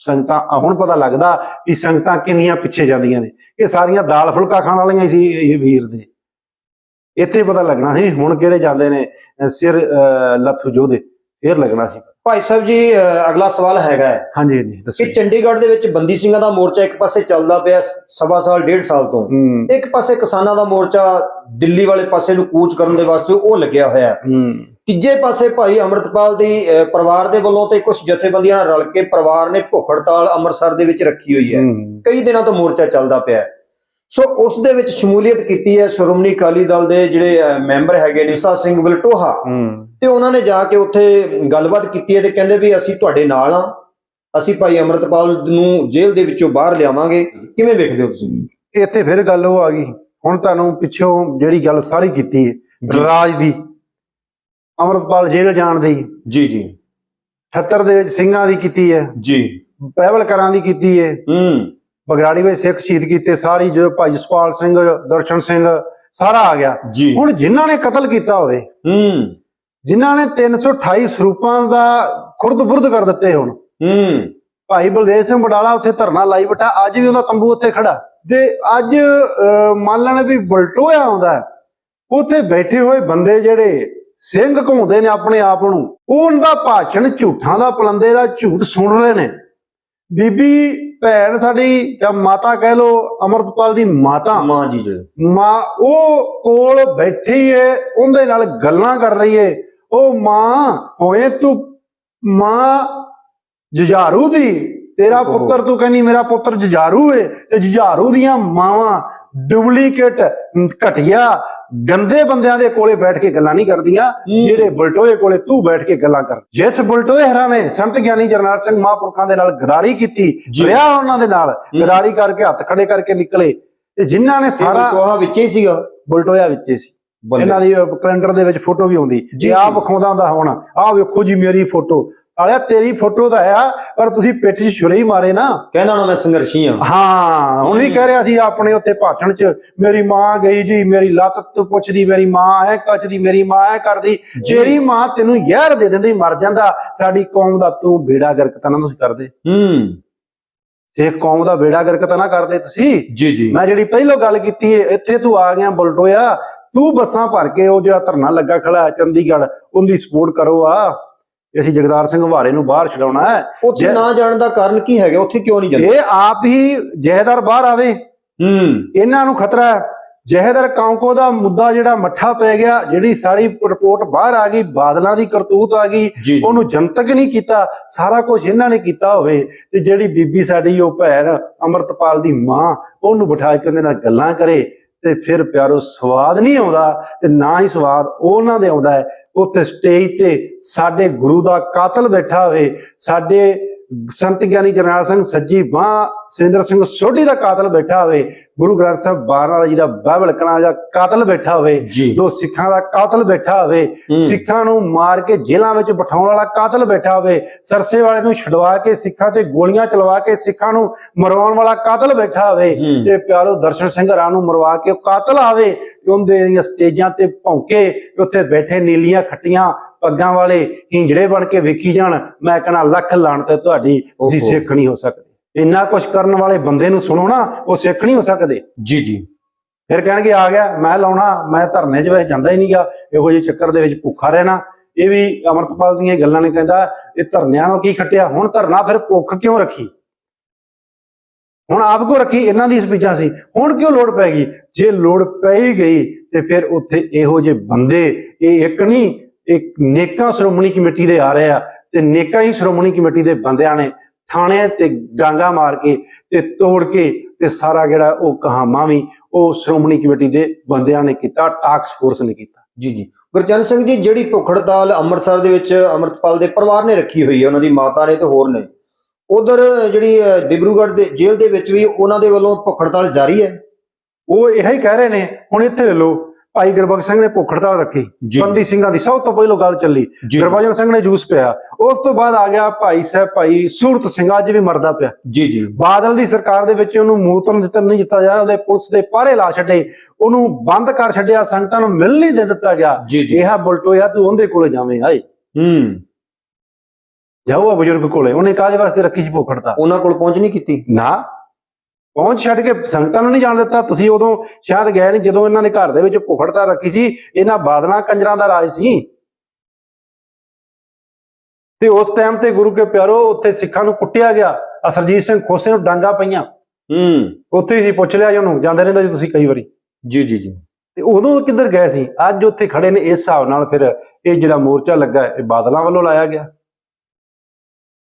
ਸੰਗਤਾਂ ਹੁਣ ਪਤਾ ਲੱਗਦਾ ਵੀ ਸੰਗਤਾਂ ਕਿੰਨੀਆਂ ਪਿੱਛੇ ਜਾਂਦੀਆਂ ਨੇ। ਇਹ ਸਾਰੀਆਂ ਦਾਲ ਫੁਲਕਾ ਖਾਣ ਵਾਲੀਆਂ ਸੀ ਇਹ ਵੀਰ ਦੇ। ਇੱਥੇ ਪਤਾ ਲੱਗਣਾ ਸੀ ਹੁਣ ਕਿਹੜੇ ਜਾਂਦੇ ਨੇ ਸਿਰ ਲੱਥੂ ਜੋਧੇ ਫੇਰ ਲੱਗਣਾ ਸੀ। ਭਾਈ ਸਾਹਿਬ ਜੀ ਅਗਲਾ ਸਵਾਲ ਹੈਗਾ ਹੈ ਹਾਂਜੀ ਹਾਂਜੀ ਦੱਸੋ ਕਿ ਚੰਡੀਗੜ੍ਹ ਦੇ ਵਿੱਚ ਬੰਦੀ ਸਿੰਘਾਂ ਦਾ ਮੋਰਚਾ ਇੱਕ ਪਾਸੇ ਚੱਲਦਾ ਪਿਆ ਸਵਾ ਸਾਲ ਡੇਢ ਸਾਲ ਤੋਂ। ਇੱਕ ਪਾਸੇ ਕਿਸਾਨਾਂ ਦਾ ਮੋਰਚਾ ਦਿੱਲੀ ਵਾਲੇ ਪਾਸੇ ਨੂੰ ਕੂਚ ਕਰਨ ਦੇ ਵਾਸਤੇ ਉਹ ਲੱਗਿਆ ਹੋਇਆ ਤੀਜੇ ਪਾਸੇ ਭਾਈ ਅਮਰਤਪਾਲ ਦੀ ਪਰਿਵਾਰ ਦੇ ਵੱਲੋਂ ਤੇ ਕੁਝ ਜਥੇਬੰਦੀਆਂ ਨਾਲ ਰਲ ਕੇ ਪਰਿਵਾਰ ਨੇ ਭੁੱਖ ਹੜਤਾਲ ਅੰਮ੍ਰਿਤਸਰ ਦੇ ਵਿੱਚ ਰੱਖੀ ਹੋਈ ਹੈ। ਹੂੰ। ਕਈ ਦਿਨਾਂ ਤੋਂ ਮੋਰਚਾ ਚੱਲਦਾ ਪਿਆ ਹੈ। ਸੋ ਉਸ ਦੇ ਵਿੱਚ ਸ਼ਮੂਲੀਅਤ ਕੀਤੀ ਹੈ ਸ਼੍ਰੋਮਣੀ ਅਕਾਲੀ ਦਲ ਦੇ ਜਿਹੜੇ ਮੈਂਬਰ ਹੈਗੇ ਨਿਸਾ ਸਿੰਘ ਵਲਟੋਹਾ। ਤੇ ਉਹਨਾਂ ਨੇ ਜਾ ਕੇ ਉੱਥੇ ਗੱਲਬਾਤ ਕੀਤੀ ਹੈ ਤੇ ਕਹਿੰਦੇ ਵੀ ਅਸੀਂ ਤੁਹਾਡੇ ਨਾਲ ਆ ਅਸੀਂ ਭਾਈ ਅਮਰਤਪਾਲ ਨੂੰ ਜੇਲ੍ਹ ਦੇ ਵਿੱਚੋਂ ਬਾਹਰ ਲਿਆਵਾਂਗੇ। ਕਿਵੇਂ ਵੇਖਦੇ ਹੋ ਤੁਸੀਂ? ਇੱਥੇ ਫਿਰ ਗੱਲ ਉਹ ਆ ਗਈ। ਹੁਣ ਤੁਹਾਨੂੰ ਪਿੱਛੋਂ ਜਿਹੜੀ ਗੱਲ ਸਾਰੀ ਕੀਤੀ ਹੈ। ਰਾਜ ਦੀ। ਅਮਰਤਪਾਲ ਜੇਲ੍ਹ ਜਾਣ ਦੀ। ਜੀ ਜੀ। 78 ਦੇ ਵਿੱਚ ਸਿੰਘਾਂ ਦੀ ਕੀਤੀ ਹੈ। ਜੀ। ਪਹਿਵਲ ਕਰਾਂ ਦੀ ਕੀਤੀ ਹੈ। ਹੂੰ। ਬਗਰਾੜੀ ਵਿੱਚ ਸਿੱਖ ਸ਼ਹੀਦ ਕੀਤੇ ਸਾਰੀ ਜੋ ਭਾਈ ਜਸਪਾਲ ਸਿੰਘ ਦਰਸ਼ਨ ਸਿੰਘ ਸਾਰਾ ਆ ਗਿਆ। ਹੁਣ ਜਿਨ੍ਹਾਂ ਨੇ ਕਤਲ ਕੀਤਾ ਹੋਵੇ ਹੂੰ। ਜਿਨ੍ਹਾਂ ਨੇ 328 ਸਰੂਪਾਂ ਦਾ ਖੁਰਦ-ਬੁਰਦ ਕਰ ਦਿੱਤੇ ਹੁਣ। ਹੂੰ। ਭਾਈ ਬਲਦੇਵ ਸਿੰਘ ਬਡਾਲਾ ਉੱਥੇ ਧਰਨਾ ਲਾਈ ਬਟਾ ਅੱਜ ਵੀ ਉਹਦਾ ਤੰਬੂ ਉੱਥੇ ਖੜਾ। ਤੇ ਅੱਜ ਮੰਨ ਲੈਣ ਵੀ ਬਲਟੋਇਆ ਆਉਂਦਾ। ਉੱਥੇ ਬੈਠੇ ਹੋਏ ਬੰਦੇ ਜਿਹੜੇ ਸਿੰਘ ਘੁੰਮਦੇ ਨੇ ਆਪਣੇ ਆਪ ਨੂੰ ਉਹ ਉਹਨਾਂ ਦਾ ਭਾਸ਼ਣ ਝੂਠਾਂ ਦਾ ਪਲੰਦੇ ਦਾ ਝੂਠ ਸੁਣ ਰਹੇ ਨੇ। ਬੀਬੀ ਭੈਣ ਸਾਡੀ ਜਾਂ ਮਾਤਾ ਕਹਿ ਲੋ ਅਮਰਤਪਾਲ ਦੀ ਮਾਤਾ। ਮਾਂ ਜੀ ਜੀ। ਮਾਂ ਉਹ ਕੋਲ ਬੈਠੀ ਏ ਉਹਦੇ ਨਾਲ ਗੱਲਾਂ ਕਰ ਰਹੀ ਏ। ਉਹ ਮਾਂ ਹੋਏ ਤੂੰ ਮਾਂ ਜੁਝਾਰੂ ਦੀ। ਤੇਰਾ। ਪੁੱਤਰ ਤੂੰ ਕਹਿੰਦੀ ਮੇਰਾ ਪੁੱਤਰ ਜੁਝਾਰੂ ਏ। ਤੇ ਜੁਝਾਰੂ ਦੀਆਂ ਮਾਵਾਂ ਡੁਪਲੀਕੇਟ ਘਟਿਆ। ਗੰਦੇ ਬੰਦਿਆਂ ਦੇ ਕੋਲੇ ਬੈਠ ਕੇ ਗੱਲਾਂ ਨਹੀਂ ਕਰਦੀਆਂ। ਜਿਹੜੇ ਬਲਟੋਏ ਕੋਲੇ ਤੂੰ ਬੈਠ ਕੇ ਗੱਲਾਂ ਕਰ। ਜਿਸ ਬਲਟੋਏ ਹਰਾਂ ਨੇ ਸੰਤ ਗਿਆਨੀ ਜਰਨੈਲ ਸਿੰਘ ਮਹਾਂਪੁਰਖਾਂ ਦੇ ਨਾਲ ਗਦਾਰੀ ਕੀਤੀ। ਰਿਹਾ ਉਹਨਾਂ ਦੇ ਨਾਲ ਗਦਾਰੀ ਕਰਕੇ ਹੱਥ ਖੜੇ ਕਰਕੇ ਨਿਕਲੇ ਤੇ ਜਿਨ੍ਹਾਂ ਨੇ ਸਾਰਾ ਕੋਹਾ ਵਿੱਚ ਹੀ ਸੀਗਾ। ਬਲਟੋਇਆ ਵਿੱਚ ਹੀ ਸੀ ਇਹਨਾਂ ਦੀ ਕੈਲੰਡਰ ਦੇ ਵਿੱਚ ਫੋਟੋ ਵੀ ਆਉਂਦੀ। ਜੀ, ਆਪ। ਵਿਖਾਉਂਦਾ ਹੁੰਦਾ ਹੁਣ ਆਹ ਵੇਖੋ ਜੀ ਮੇਰੀ ਫੋਟੋ। ਆਲਿਆ ਤੇਰੀ ਫੋਟੋ ਤਾਂ ਆ ਪਰ ਤੁਸੀਂ ਪਿੱਠ 'ਚ ਛੁਰੇ ਹੀ ਮਾਰੇ ਨਾ। ਕਹਿੰਦਾ ਹੋਣਾ ਮੈਂ ਸੰਘਰਸ਼ੀ ਹਾਂ ਹਾਂ ਹੁਣ ਵੀ ਕਹਿ ਰਿਹਾ ਸੀ ਆਪਣੇ ਉੱਤੇ ਭਾਸ਼ਣ 'ਚ ਮੇਰੀ ਮਾਂ ਗਈ ਜੀ ਮੇਰੀ ਲੱਤ ਤੋਂ ਪੁੱਛਦੀ ਮੇਰੀ ਮਾਂ ਐ ਕੱਚਦੀ ਮੇਰੀ ਮਾਂ ਐ ਕਰਦੀ। ਤੇਰੀ ਮਾਂ ਤੈਨੂੰ ਜ਼ਹਿਰ ਦੇ ਦਿੰਦੀ ਮਰ ਜਾਂਦਾ। ਸਾਡੀ ਕੌਮ ਦਾ ਤੂੰ ਬੇੜਾ ਗਰਕ ਤਾਂ ਨਾ ਤੁਸੀਂ ਕਰਦੇ। ਹੂੰ। ਸਿੱਖ ਕੌਮ ਦਾ ਬੇੜਾ ਗਰਕ ਤਾਂ ਨਾ ਕਰਦੇ ਤੁਸੀਂ। ਜੀ ਜੀ। ਮੈਂ ਜਿਹੜੀ ਪਹਿਲੋਂ ਗੱਲ ਕੀਤੀ ਏ ਇੱਥੇ ਤੂੰ ਆ ਗਿਆ ਬਲਟੋਇਆ ਤੂੰ ਬੱਸਾਂ ਭਰ ਕੇ ਉਹ ਜਿਹੜਾ ਧਰਨਾ ਲੱਗਾ ਖੜਾ ਚੰਡੀਗੜ੍ਹ ਉਹਦੀ ਸਪੋਰਟ ਕਰੋ ਆ। ਅਸੀਂ ਜਗਦਾਰ ਸਿੰਘ ਹਵਾਰੇ ਨੂੰ ਬਾਹਰ ਛਡਾਉਣਾ ਹੈ। ਉੱਥੇ ਨਾ ਜਾਣ ਦਾ ਕਾਰਨ ਕੀ ਹੈਗਾ? ਉੱਥੇ ਕਿਉਂ ਨਹੀਂ ਜਾਂਦੇ? ਇਹ ਆਪ ਹੀ ਜਹੇਦਾਰ ਬਾਹਰ ਆਵੇ। ਹੂੰ। ਇਹਨਾਂ ਨੂੰ ਖਤਰਾ ਹੈ। ਜਹੇਦਰ ਕੌਂਕੋ ਦਾ ਮੁੱਦਾ ਜਿਹੜਾ ਮੱਠਾ ਪੈ ਗਿਆ ਜਿਹੜੀ ਸਾਰੀ ਰਿਪੋਰਟ ਬਾਹਰ ਆ ਗਈ ਬਾਦਲਾਂ ਦੀ ਕਰਤੂਤ ਆ ਗਈ ਉਹਨੂੰ ਜਨਤਕ ਨਹੀਂ ਕੀਤਾ। ਸਾਰਾ ਕੁਝ ਇਹਨਾਂ ਨੇ ਕੀਤਾ ਹੋਵੇ ਤੇ ਜਿਹੜੀ ਬੀਬੀ ਸਾਡੀ ਉਹ ਭੈਣ ਅਮਰਤਪਾਲ ਦੀ ਮਾਂ ਉਹਨੂੰ ਬਿਠਾ ਕੇ ਉਹਦੇ ਨਾਲ ਗੱਲਾਂ ਕਰੇ ਤੇ ਫਿਰ ਪਿਆਰੋ ਸਵਾਦ ਨਹੀਂ ਆਉਂਦਾ ਤੇ ਨਾ ਹੀ ਸਵਾਦ ਉਹਨਾਂ ਦੇ ਆਉਂਦਾ ਹੈ। ਉੱਥੇ ਸਟੇਜ ਤੇ ਸਾਡੇ ਗੁਰੂ ਦਾ ਕਾਤਲ ਬੈਠਾ ਹੋਵੇ ਸਾਡੇ ਸੰਤ ਗਿਆਨੀ ਜਰਨੈਲ ਸਿੰਘ ਸੱਜੀ ਬਾਹ ਸਿੰਦਰ ਸਿੰਘ ਸੋਢੀ ਦਾ ਕਾਤਲ ਬੈਠਾ ਹੋਵੇ ਗੁਰੂ ਗ੍ਰੰਥ ਸਾਹਿਬ ਬਾਰਾਂ ਜੀ ਦਾ ਬਾਈਬਲ ਕਣਾ ਦਾ ਕਾਤਲ ਬੈਠਾ ਹੋਵੇ ਦੋ ਸਿੱਖਾਂ ਦਾ ਕਾਤਲ ਬੈਠਾ ਹੋਵੇ। ਸਿੱਖਾਂ ਨੂੰ ਮਾਰ ਕੇ ਜੇਲ੍ਹਾਂ ਵਿੱਚ ਬਿਠਾਉਣ ਵਾਲਾ ਕਾਤਲ ਬੈਠਾ ਹੋਵੇ ਸਰਸੇ ਵਾਲੇ ਨੂੰ ਛਡਵਾ ਕੇ ਸਿੱਖਾਂ ਤੇ ਗੋਲੀਆਂ ਚਲਵਾ ਕੇ ਸਿੱਖਾਂ ਨੂੰ ਮਰਵਾਉਣ ਵਾਲਾ ਕਾਤਲ ਬੈਠਾ ਹੋਵੇ। ਤੇ ਪਿਆਰੋ ਦਰਸ਼ਨ ਸਿੰਘ ਰਾਂ ਨੂੰ ਮਰਵਾ ਕੇ ਉਹ ਕਾਤਲ ਆਵੇ ਉਹਦੇ ਦੀਆਂ ਸਟੇਜਾਂ ਤੇ ਭੌਂਕੇ ਉੱਥੇ ਬੈਠੇ ਨੀਲੀਆਂ ਖੱਟੀਆਂ ਪੱਗਾਂ ਵਾਲੇ ਹਿੰਜੜੇ ਬਣ ਕੇ ਵੇਖੀ ਜਾਣ ਮੈਂ ਕਹਣਾ ਲੱਖ ਲਾਣ ਤੇ ਤੁਹਾਡੀ ਤੁਸੀਂ। ਸਿੱਖ ਨਹੀਂ ਹੋ ਸਕਦੇ। ਇੰਨਾ ਕੁਝ ਕਰਨ ਵਾਲੇ ਬੰਦੇ ਨੂੰ ਸੁਣੋ ਨਾ ਉਹ ਸਿੱਖ ਨਹੀਂ ਹੋ ਸਕਦੇ। ਜੀ ਜੀ। ਫਿਰ ਕਹਿਣਗੇ ਆ ਗਿਆ ਮੈਂ ਲਾਉਣਾ ਮੈਂ ਧਰਨੇ 'ਚ ਵੈਸੇ ਜਾਂਦਾ ਹੀ ਨਹੀਂਗਾ ਇਹੋ ਜਿਹੇ ਚੱਕਰ ਦੇ ਵਿੱਚ ਭੁੱਖਾ ਰਹਿਣਾ। ਇਹ ਵੀ ਅਮਰਤਪਾਲ ਦੀਆਂ ਗੱਲਾਂ ਨੇ ਕਹਿੰਦਾ ਇਹ ਧਰਨਿਆਂ ਨੂੰ ਕੀ ਖੱਟਿਆ ਹੁਣ ਧਰਨਾ ਫਿਰ ਭੁੱਖ ਕਿਉਂ ਰੱਖੀ? ਹੁਣ ਆਪ ਕੋ ਰੱਖੀ, ਇਹਨਾਂ ਦੀ ਸਪੀਚਾਂ ਸੀ। ਹੁਣ ਕਿਉਂ ਲੋੜ ਪੈ ਗਈ? ਜੇ ਲੋੜ ਪੈ ਗਈ, ਤੇ ਫਿਰ ਉੱਥੇ ਇਹੋ ਜਿਹੇ ਬੰਦੇ, ਇਹ ਇੱਕ ਨਹੀਂ, ਇੱਕ ਨੇਕਾਂ ਸ਼੍ਰੋਮਣੀ ਕਮੇਟੀ ਦੇ ਆ ਰਹੇ ਆ, ਤੇ ਨੇਕਾਂ ਹੀ ਸ਼੍ਰੋਮਣੀ ਕਮੇਟੀ ਦੇ ਬੰਦਿਆਂ ਨੇ ਥਾਣੇ ਤੇ ਡਾਂਗਾ ਮਾਰ ਕੇ ਤੇ ਤੋੜ ਕੇ ਤੇ ਸਾਰਾ ਜਿਹੜਾ ਉਹ ਕਹਾਮਾ ਵੀ ਉਹ ਸ਼੍ਰੋਮਣੀ ਕਮੇਟੀ ਦੇ ਬੰਦਿਆਂ ਨੇ ਕੀਤਾ ਟਾਕਸ ਫੋਰਸ ਨੇ ਕੀਤਾ। ਜੀ ਜੀ। ਗੁਰਚਰਨ ਸਿੰਘ ਜੀ, ਜਿਹੜੀ ਭੁੱਖ ਹੜਤਾਲ ਅੰਮ੍ਰਿਤਸਰ ਦੇ ਵਿੱਚ ਅੰਮ੍ਰਿਤਪਾਲ ਦੇ ਪਰਿਵਾਰ ਨੇ ਰੱਖੀ ਹੋਈ ਹੈ, ਉਹਨਾਂ ਦੀ ਮਾਤਾ ਨੇ ਤੇ ਹੋਰ ਨੇ। ਉਧਰ ਜਿਹੜੀ ਅ, ਡਿਬਰੂਗੜ੍ਹ ਦੇ ਜੇਲ੍ਹ ਦੇ ਵਿੱਚ ਵੀ ਉਹਨਾਂ ਦੇ ਵੱਲੋਂ ਭੁੱਖ ਹੜਤਾਲ ਜਾਰੀ ਹੈ? ਉਹ ਇਹੀ ਕਹਿ ਰਹੇ ਨੇ ਹੁਣ ਇੱਥੇ ਲੈ ਲਓ ਭਾਈ ਗੁਰਬਖਸ਼ ਸਿੰਘ ਨੇ ਭੁੱਖ ਹੜਤਾਲ ਰੱਖੀ। ਬੰਦੀ ਸਿੰਘਾਂ ਦੀ ਸਭ ਤੋਂ ਪਹਿਲਾਂ ਗੱਲ ਚੱਲੀ ਜੀ। ਗੁਰਬਚਨ ਸਿੰਘ ਨੇ ਜੂਸ ਪਿਆ ਉਸ ਤੋਂ ਬਾਅਦ ਆ ਗਿਆ ਭਾਈ ਸਾਹਿਬ ਭਾਈ ਸੂਰਤ ਸਿੰਘ ਅੱਜ ਵੀ ਮਰਦਾ ਪਿਆ। ਜੀ ਜੀ। ਬਾਦਲ ਦੀ ਸਰਕਾਰ ਦੇ ਵਿੱਚ ਉਹਨੂੰ ਮੂਤਨ ਦਿੱਤਾ ਨਹੀਂ ਦਿੱਤਾ ਜਾ ਉਹਦੇ ਪੁਲਿਸ ਦੇ ਪਾਰੇ ਲਾ ਛੱਡੇ ਉਹਨੂੰ ਬੰਦ ਕਰ ਛੱਡਿਆ ਸੰਗਤਾਂ ਨੂੰ ਮਿਲ ਨਹੀਂ ਦੇ ਦਿੱਤਾ ਗਿਆ। ਜੀ ਜੀ। ਇਹ ਬਲਟੋਇਆ ਤੂੰ ਉਹਦੇ ਕੋਲੇ ਜਾਵੇਂ ਹਾਏ। ਹੂੰ। ਜਾਓ ਆ ਬਜ਼ੁਰਗ ਕੋਲੇ ਉਹਨੇ ਕਾਹਦੇ ਵਾਸਤੇ ਰੱਖੀ ਸੀ ਭੁੱਖ ਹੜਤਾਲ ਉਹਨਾਂ ਕੋਲ ਪਹੁੰਚ ਨਹੀਂ ਕੀਤੀ। ਨਾ ਪਹੁੰਚ ਛੱਡ ਕੇ ਸੰਗਤਾਂ ਨੂੰ ਨਹੀਂ ਜਾਣ ਦਿੱਤਾ। ਤੁਸੀਂ ਉਦੋਂ ਸ਼ਾਇਦ ਗਏ ਨਹੀਂ ਜਦੋਂ ਇਹਨਾਂ ਨੇ ਘਰ ਦੇ ਵਿੱਚ ਭੁੱਖ ਹੜਤਾਲ ਰੱਖੀ ਸੀ ਇਹਨਾਂ ਬਾਦਲਾਂ ਕੰਜਰਾਂ ਦਾ ਰਾਜ ਸੀ। ਤੇ ਉਸ ਟਾਈਮ ਤੇ ਗੁਰੂ ਕੇ ਪਿਆਰੋ ਉੱਥੇ ਸਿੱਖਾਂ ਨੂੰ ਕੁੱਟਿਆ ਗਿਆ। ਆ ਸਰਜੀਤ ਸਿੰਘ ਖੋਸੇ ਨੂੰ ਡਾਂਗਾ ਪਈਆਂ। ਹੂੰ। ਉੱਥੇ ਹੀ ਸੀ ਪੁੱਛ ਲਿਆ ਜੀ ਉਹਨੂੰ ਜਾਂਦੇ ਰਹਿੰਦੇ ਜੀ ਤੁਸੀਂ ਕਈ ਵਾਰੀ। ਜੀ ਜੀ ਜੀ। ਤੇ ਉਦੋਂ ਕਿੱਧਰ ਗਏ ਸੀ? ਅੱਜ ਉੱਥੇ ਖੜੇ ਨੇ ਇਸ ਹਿਸਾਬ ਨਾਲ ਫਿਰ ਇਹ ਜਿਹੜਾ ਮੋਰਚਾ ਲੱਗਾ ਇਹ ਬਾਦਲਾਂ ਵੱਲੋਂ ਲਾਇਆ ਗਿਆ।